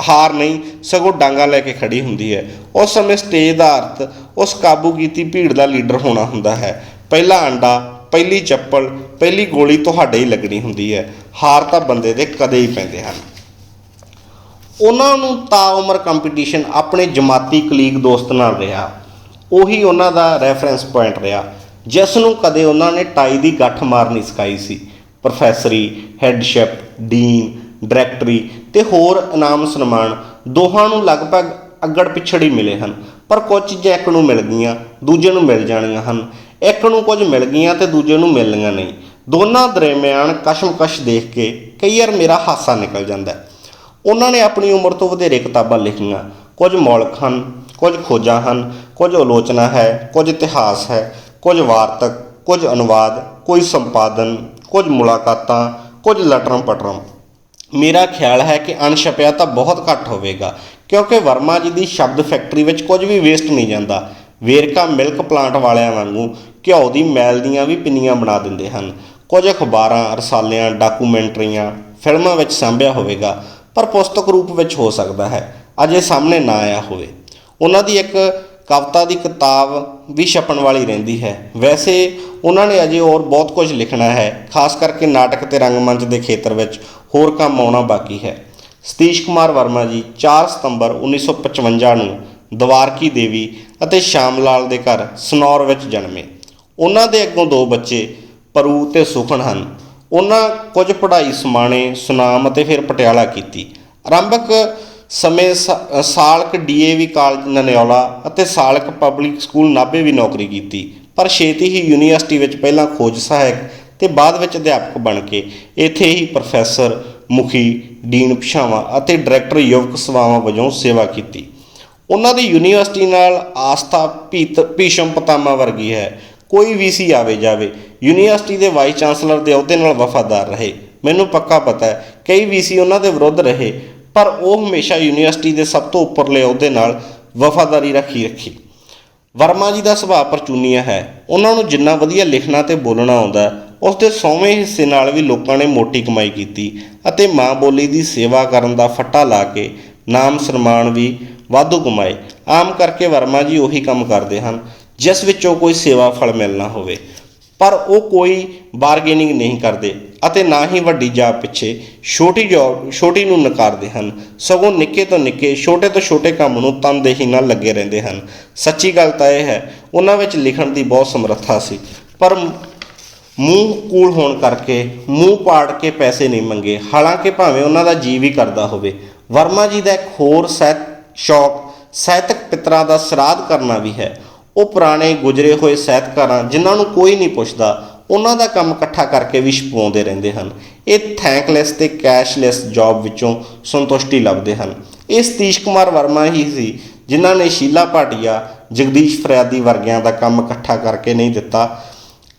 ਹਾਰ ਨਹੀਂ, ਸਗੋਂ ਡਾਂਗਾ ਲੈ ਕੇ ਖੜੀ ਹੁੰਦੀ ਹੈ। ਉਸ ਸਮੇਂ ਸਟੇਜ ਦਾ ਅਰਥ, ਉਸ ਕਾਬੂ ਕੀਤੀ ਭੀੜ ਦਾ ਲੀਡਰ ਹੋਣਾ ਹੁੰਦਾ ਹੈ। ਪਹਿਲਾ ਅੰਡਾ, ਪਹਿਲੀ ਚੱਪਲ, ਪਹਿਲੀ ਗੋਲੀ ਤੁਹਾਡੇ ਹੀ ਲੱਗਣੀ ਹੁੰਦੀ ਹੈ। ਹਾਰ ਤਾਂ ਬੰਦੇ ਦੇ ਕਦੇ ਹੀ ਪੈਂਦੇ ਹਨ। ਉਹਨਾਂ ਨੂੰ ਤਾਂ ਉਮਰ ਕੰਪੀਟੀਸ਼ਨ ਆਪਣੇ ਜਮਾਤੀ ਕਲੀਗ ਦੋਸਤ ਨਾਲ ਰਿਹਾ। ਉਹੀ ਉਹਨਾਂ ਦਾ ਰੈਫਰੈਂਸ ਪੁਆਇੰਟ ਰਿਹਾ। ਜਿਸ ਨੂੰ ਕਦੇ ਉਹਨਾਂ ਨੇ ਟਾਈ ਦੀ ਗੱਠ ਮਾਰ ਨਹੀਂ ਸਿਖਾਈ ਸੀ। ਪ੍ਰੋਫੈਸਰੀ ਹੈੱਡਸ਼ਿਪ ਡੀਨ ਡਾਇਰੈਕਟਰੀ ਤੇ ਹੋਰ ਇਨਾਮ ਸਨਮਾਨ ਦੋਹਾਂ ਨੂੰ ਲਗਭਗ ਅੱਗੜ ਪਿਛੜ ਹੀ ਮਿਲੇ ਹਨ। ਪਰ ਕੁਝ ਚੀਜ਼ਾਂ ਇੱਕ ਨੂੰ ਮਿਲ ਗਈਆਂ, ਦੂਜੇ ਨੂੰ ਮਿਲ ਜਾਣੀਆਂ ਹਨ। ਇੱਕ ਨੂੰ ਕੁਝ ਮਿਲ ਗਈਆਂ ਤੇ ਦੂਜੇ ਨੂੰ ਮਿਲਣੀਆਂ ਨਹੀਂ। ਦੋਨਾਂ ਦਰਮਿਆਨ ਕਸ਼ਮਕਸ਼ ਦੇਖ ਕੇ ਕਈ ਵਾਰ ਮੇਰਾ ਹਾਸਾ ਨਿਕਲ ਜਾਂਦਾ ਹੈ। ਉਹਨਾਂ ਨੇ ਆਪਣੀ ਉਮਰ ਤੋਂ ਵਧੇਰੇ ਕਿਤਾਬਾਂ ਲਿਖੀਆਂ। ਕੁਝ ਮੌਲਕ ਹਨ, ਕੁਝ ਖੋਜਾਂ ਹਨ, ਕੁਝ ਆਲੋਚਨਾ ਹੈ, ਕੁਝ ਇਤਿਹਾਸ ਹੈ, ਕੁਝ ਵਾਰਤਕ, ਕੁਝ ਅਨੁਵਾਦ, ਕੋਈ ਸੰਪਾਦਨ, ਕੁਝ ਮੁਲਾਕਾਤਾਂ, ਕੁਝ ਲਟਰਮ ਪਟਰਮ। ਮੇਰਾ ਖਿਆਲ ਹੈ ਕਿ ਅਣਛਪਿਆ ਤਾਂ ਬਹੁਤ ਘੱਟ ਹੋਵੇਗਾ, ਕਿਉਂਕਿ ਵਰਮਾ ਜੀ ਦੀ ਸ਼ਬਦ ਫੈਕਟਰੀ ਵਿੱਚ ਕੁਝ ਵੀ ਵੇਸਟ ਨਹੀਂ ਜਾਂਦਾ। ਵੇਰਕਾ ਮਿਲਕ ਪਲਾਂਟ ਵਾਲਿਆਂ ਵਾਂਗੂ ਘਿਓ ਦੀ ਮੈਲ ਦੀਆਂ ਵੀ ਪਿੰਨੀਆਂ ਬਣਾ ਦਿੰਦੇ ਹਨ। ਕੁਝ ਅਖਬਾਰਾਂ, ਰਸਾਲਿਆਂ, ਡਾਕੂਮੈਂਟਰੀਆਂ ਫਿਲਮਾਂ ਵਿੱਚ ਸਾਂਭਿਆ ਹੋਵੇਗਾ। ਪਰ ਪੁਸਤਕ ਰੂਪ ਵਿੱਚ ਹੋ ਸਕਦਾ ਹੈ, ਅਜੇ ਸਾਹਮਣੇ ਨਾ ਆਇਆ ਹੋਵੇ। ਉਹਨਾਂ ਦੀ ਇੱਕ ਕਵਿਤਾ ਦੀ ਕਿਤਾਬ ਵੀ ਛਪਣ ਵਾਲੀ ਰਹਿੰਦੀ ਹੈ। ਵੈਸੇ ਉਹਨਾਂ ਨੇ ਅਜੇ ਹੋਰ ਬਹੁਤ ਕੁਝ ਲਿਖਣਾ ਹੈ, ਖਾਸ ਕਰਕੇ ਨਾਟਕ ਤੇ ਰੰਗਮੰਚ ਦੇ ਖੇਤਰ ਵਿੱਚ ਹੋਰ ਕੰਮ ਆਉਣਾ ਬਾਕੀ ਹੈ। ਸਤੀਸ਼ ਕੁਮਾਰ ਵਰਮਾ ਜੀ 4 ਸਤੰਬਰ 1955 ਨੂੰ ਦਵਾਰਕੀ ਦੇਵੀ ਅਤੇ ਸ਼ਾਮ ਲਾਲ ਦੇ ਘਰ ਸਨੌਰ ਵਿੱਚ ਜਨਮੇ। ਉਹਨਾਂ ਦੇ ਅੱਗੋਂ ਦੋ ਬੱਚੇ ਪਰੂ ਤੇ ਸੁਖਨ ਹਨ। ਉਹਨਾਂ ਕੁਝ ਪੜ੍ਹਾਈ ਸਮਾਣੇ, ਸੁਨਾਮ ਅਤੇ ਫਿਰ ਪਟਿਆਲਾ ਕੀਤੀ। ਆਰੰਭਕ ਸਮੇਂ ਸਾ- ਸਾਲਕ ਡੀਏਵੀ ਕਾਲਜ ਨਨਿਓਲਾ ਅਤੇ ਸਾਲਕ ਪਬਲਿਕ ਸਕੂਲ ਨਾਭੇ ਵੀ ਨੌਕਰੀ ਕੀਤੀ। ਪਰ ਛੇਤੀ ਹੀ ਯੂਨੀਵਰਸਿਟੀ ਵਿੱਚ ਪਹਿਲਾਂ ਖੋਜ ਸਹਾਇਕ ਤੇ ਬਾਅਦ ਵਿੱਚ ਅਧਿਆਪਕ ਬਣ ਕੇ ਇੱਥੇ ਹੀ ਪ੍ਰੋਫੈਸਰ, ਮੁਖੀ, ਡੀਨ ਭਾਸ਼ਾਵਾਂ ਅਤੇ ਡਾਇਰੈਕਟਰ ਯੁਵਕ ਸੇਵਾਵਾਂ ਵਜੋਂ ਸੇਵਾ ਕੀਤੀ। ਉਹਨਾਂ ਦੀ ਯੂਨੀਵਰਸਿਟੀ ਨਾਲ ਆਸਥਾ ਭੀਤ, ਭੀਸ਼ਮ ਪਤਾਮਾ ਵਰਗੀ ਹੈ। ਕੋਈ ਵੀ ਸੀ ਆਵੇ ਜਾਵੇ, ਯੂਨੀਵਰਸਿਟੀ ਦੇ ਵਾਈਸ ਚਾਂਸਲਰ ਦੇ ਅਹੁਦੇ ਨਾਲ ਵਫਾਦਾਰ ਰਹੇ। ਮੈਨੂੰ ਪੱਕਾ ਪਤਾ ਹੈ, ਕਈ ਵੀਸੀ ਉਹਨਾਂ ਦੇ ਵਿਰੁੱਧ ਰਹੇ, ਪਰ ਉਹ ਹਮੇਸ਼ਾ ਯੂਨੀਵਰਸਿਟੀ ਦੇ ਸਭ ਤੋਂ ਉੱਪਰਲੇ ਅਹੁਦੇ ਨਾਲ ਵਫਾਦਾਰੀ ਰੱਖੀ ਰੱਖੀ। ਵਰਮਾ ਜੀ ਦਾ ਸੁਭਾਅ ਪਰਚੂਨੀਆ ਹੈ। ਉਹਨਾਂ ਨੂੰ ਜਿੰਨਾ ਵਧੀਆ ਲਿਖਣਾ ਤੇ ਬੋਲਣਾ ਆਉਂਦਾ ਉਸ ਦੇ ਸੌਵੇਂ ਹਿੱਸੇ ਨਾਲ ਵੀ ਲੋਕਾਂ ਨੇ ਮੋਟੀ ਕਮਾਈ ਕੀਤੀ ਅਤੇ ਮਾਂ ਬੋਲੀ ਦੀ ਸੇਵਾ ਕਰਨ ਦਾ ਫੱਟਾ ਲਾ ਕੇ ਨਾਮ ਸਨਮਾਨ ਵੀ ਵਾਧੂ ਕਮਾਏ। ਆਮ ਕਰਕੇ ਵਰਮਾ ਜੀ ਉਹੀ ਕੰਮ ਕਰਦੇ ਹਨ। ਜਿਸ ਵਿੱਚੋਂ ਕੋਈ ਸੇਵਾ ਫਲ ਮਿਲਣਾ ਹੋਵੇ। ਪਰ ਉਹ ਕੋਈ ਬਾਰਗੇਨਿੰਗ ਨਹੀਂ ਕਰਦੇ ਅਤੇ ਨਾ ਹੀ ਵੱਡੀ ਜਾਬ ਪਿੱਛੇ ਛੋਟੀ ਜੋਬ ਛੋਟੀ ਨੂੰ ਨਕਾਰਦੇ ਹਨ। ਸਗੋਂ ਨਿੱਕੇ ਤੋਂ ਨਿੱਕੇ, ਛੋਟੇ ਤੋਂ ਛੋਟੇ ਕੰਮ ਨੂੰ ਤਨਦੇਹੀ ਨਾਲ ਲੱਗੇ ਰਹਿੰਦੇ ਹਨ। ਸੱਚੀ ਗੱਲ ਤਾਂ ਇਹ ਹੈ, ਉਹਨਾਂ ਵਿੱਚ ਲਿਖਣ ਦੀ ਬਹੁਤ ਸਮਰੱਥਾ ਸੀ। ਪਰ ਮੂੰਹ ਕੂਲ ਹੋਣ ਕਰਕੇ, ਮੂੰਹ ਪਾੜ ਕੇ ਪੈਸੇ ਨਹੀਂ ਮੰਗੇ। ਹਾਲਾਂਕਿ ਭਾਵੇਂ ਉਹਨਾਂ ਦਾ ਜੀ ਹੀ ਕਰਦਾ ਹੋਵੇ। ਵਰਮਾ ਜੀ ਦਾ ਇੱਕ ਹੋਰ ਸਾਹਿਤ, ਸ਼ੌਕ, ਸਾਹਿਤਕ ਪਿਤਰਾਂ ਦਾ ਸਰਾਧ ਕਰਨਾ ਵੀ ਹੈ। ਉਹ ਪੁਰਾਣੇ ਗੁਜਰੇ ਹੋਏ ਸਾਹਿਤਕਾਰਾਂ ਜਿਨ੍ਹਾਂ ਨੂੰ ਕੋਈ ਨਹੀਂ ਪੁੱਛਦਾ, ਉਹਨਾਂ ਦਾ ਕੰਮ ਇਕੱਠਾ ਕਰਕੇ ਵੀ ਛਪਾਉਂਦੇ ਰਹਿੰਦੇ ਹਨ। ਇਹ ਥੈਂਕਲੈਸ ਤੇ ਕੈਸ਼ਲੈਸ ਜੌਬ ਵਿੱਚੋਂ ਸੰਤੁਸ਼ਟੀ ਲੱਭਦੇ ਹਨ। ਇਹ ਸਤੀਸ਼ ਕੁਮਾਰ ਵਰਮਾ ਹੀ ਸੀ, ਜਿਨ੍ਹਾਂ ਨੇ ਸ਼ੀਲਾ ਭਾਟੀਆ, ਜਗਦੀਸ਼ ਫਰਿਆਦੀ ਵਰਗਿਆਂ ਦਾ ਕੰਮ ਇਕੱਠਾ ਕਰਕੇ ਨਹੀਂ ਦਿੱਤਾ,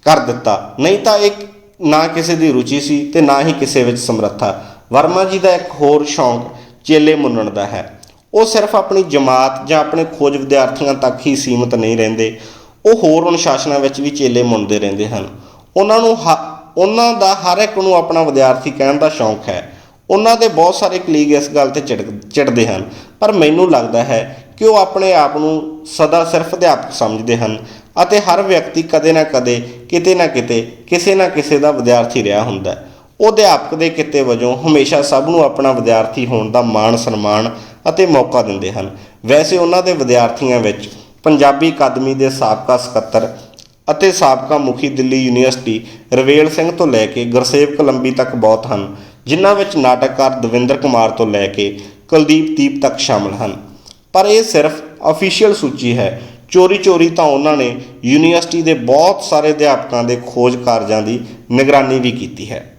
ਕਰ ਦਿੱਤਾ। ਨਹੀਂ ਤਾਂ ਇੱਕ ਨਾ ਕਿਸੇ ਦੀ ਰੁਚੀ ਸੀ ਤੇ ਨਾ ਹੀ ਕਿਸੇ ਵਿੱਚ ਸਮਰੱਥਾ। ਵਰਮਾ ਜੀ ਦਾ ਇੱਕ ਹੋਰ ਸ਼ੌਂਕ ਚੇਲੇ ਮੁੰਨਣ ਦਾ ਹੈ। ਉਹ ਸਿਰਫ ਆਪਣੀ ਜਮਾਤ ਜਾਂ ਆਪਣੇ ਖੋਜ ਵਿਦਿਆਰਥੀਆਂ ਤੱਕ ਹੀ ਸੀਮਿਤ ਨਹੀਂ ਰਹਿੰਦੇ। ਉਹ ਹੋਰ ਅਨੁਸ਼ਾਸਨਾਂ ਵਿੱਚ ਵੀ ਚੇਲੇ ਮੁੰਨਦੇ ਰਹਿੰਦੇ ਹਨ। ਉਹਨਾਂ ਨੂੰ ਹ- ਉਹਨਾਂ ਦਾ ਹਰ ਇੱਕ ਨੂੰ ਆਪਣਾ ਵਿਦਿਆਰਥੀ ਕਹਿਣ ਦਾ ਸ਼ੌਂਕ ਹੈ। ਉਹਨਾਂ ਦੇ ਬਹੁਤ ਸਾਰੇ ਕਲੀਗ ਇਸ ਗੱਲ ਤੇ ਚਿੜਕ- ਚਿੜਦੇ ਹਨ। ਪਰ ਮੈਨੂੰ ਲੱਗਦਾ ਹੈ ਕਿ ਉਹ ਆਪਣੇ ਆਪ ਨੂੰ ਸਦਾ ਸਿਰਫ ਅਧਿਆਪਕ ਸਮਝਦੇ ਹਨ ਅਤੇ ਹਰ ਵਿਅਕਤੀ ਕਦੇ ਨਾ ਕਦੇ, ਕਿਤੇ ਨਾ ਕਿਤੇ, ਕਿਸੇ ਨਾ ਕਿਸੇ ਦਾ ਵਿਦਿਆਰਥੀ ਰਿਹਾ ਹੁੰਦਾ ਹੈ। ਉਹ ਅਧਿਆਪਕ ਦੇ ਕਿੱਤੇ ਵਜੋਂ ਹਮੇਸ਼ਾ ਸਭ ਨੂੰ ਆਪਣਾ ਵਿਦਿਆਰਥੀ ਹੋਣ ਦਾ ਮਾਣ ਸਨਮਾਨ ਅਤੇ ਮੌਕਾ ਦਿੰਦੇ ਹਨ। ਵੈਸੇ ਉਹਨਾਂ ਦੇ ਵਿਦਿਆਰਥੀਆਂ ਵਿੱਚ ਪੰਜਾਬੀ ਅਕਾਦਮੀ ਦੇ ਸਾਬਕਾ ਸਕੱਤਰ ਅਤੇ ਸਾਬਕਾ ਮੁਖੀ ਦਿੱਲੀ ਯੂਨੀਵਰਸਿਟੀ ਰਵੇਲ ਸਿੰਘ ਤੋਂ ਲੈ ਕੇ ਗੁਰਸੇਵ ਕਲੰਬੀ ਤੱਕ ਬਹੁਤ ਹਨ, ਜਿਨ੍ਹਾਂ ਵਿੱਚ ਨਾਟਕਕਾਰ ਦਵਿੰਦਰ ਕੁਮਾਰ ਤੋਂ ਲੈ ਕੇ ਕੁਲਦੀਪ ਦੀਪ ਤੱਕ ਸ਼ਾਮਲ ਹਨ। ਪਰ ਇਹ ਸਿਰਫ ਅਫੀਸ਼ੀਅਲ ਸੂਚੀ ਹੈ। ਚੋਰੀ ਚੋਰੀ ਤਾਂ ਉਹਨਾਂ ਨੇ ਯੂਨੀਵਰਸਿਟੀ ਦੇ ਬਹੁਤ ਸਾਰੇ ਅਧਿਆਪਕਾਂ ਦੇ ਖੋਜ ਕਾਰਜਾਂ ਦੀ ਨਿਗਰਾਨੀ ਵੀ ਕੀਤੀ ਹੈ।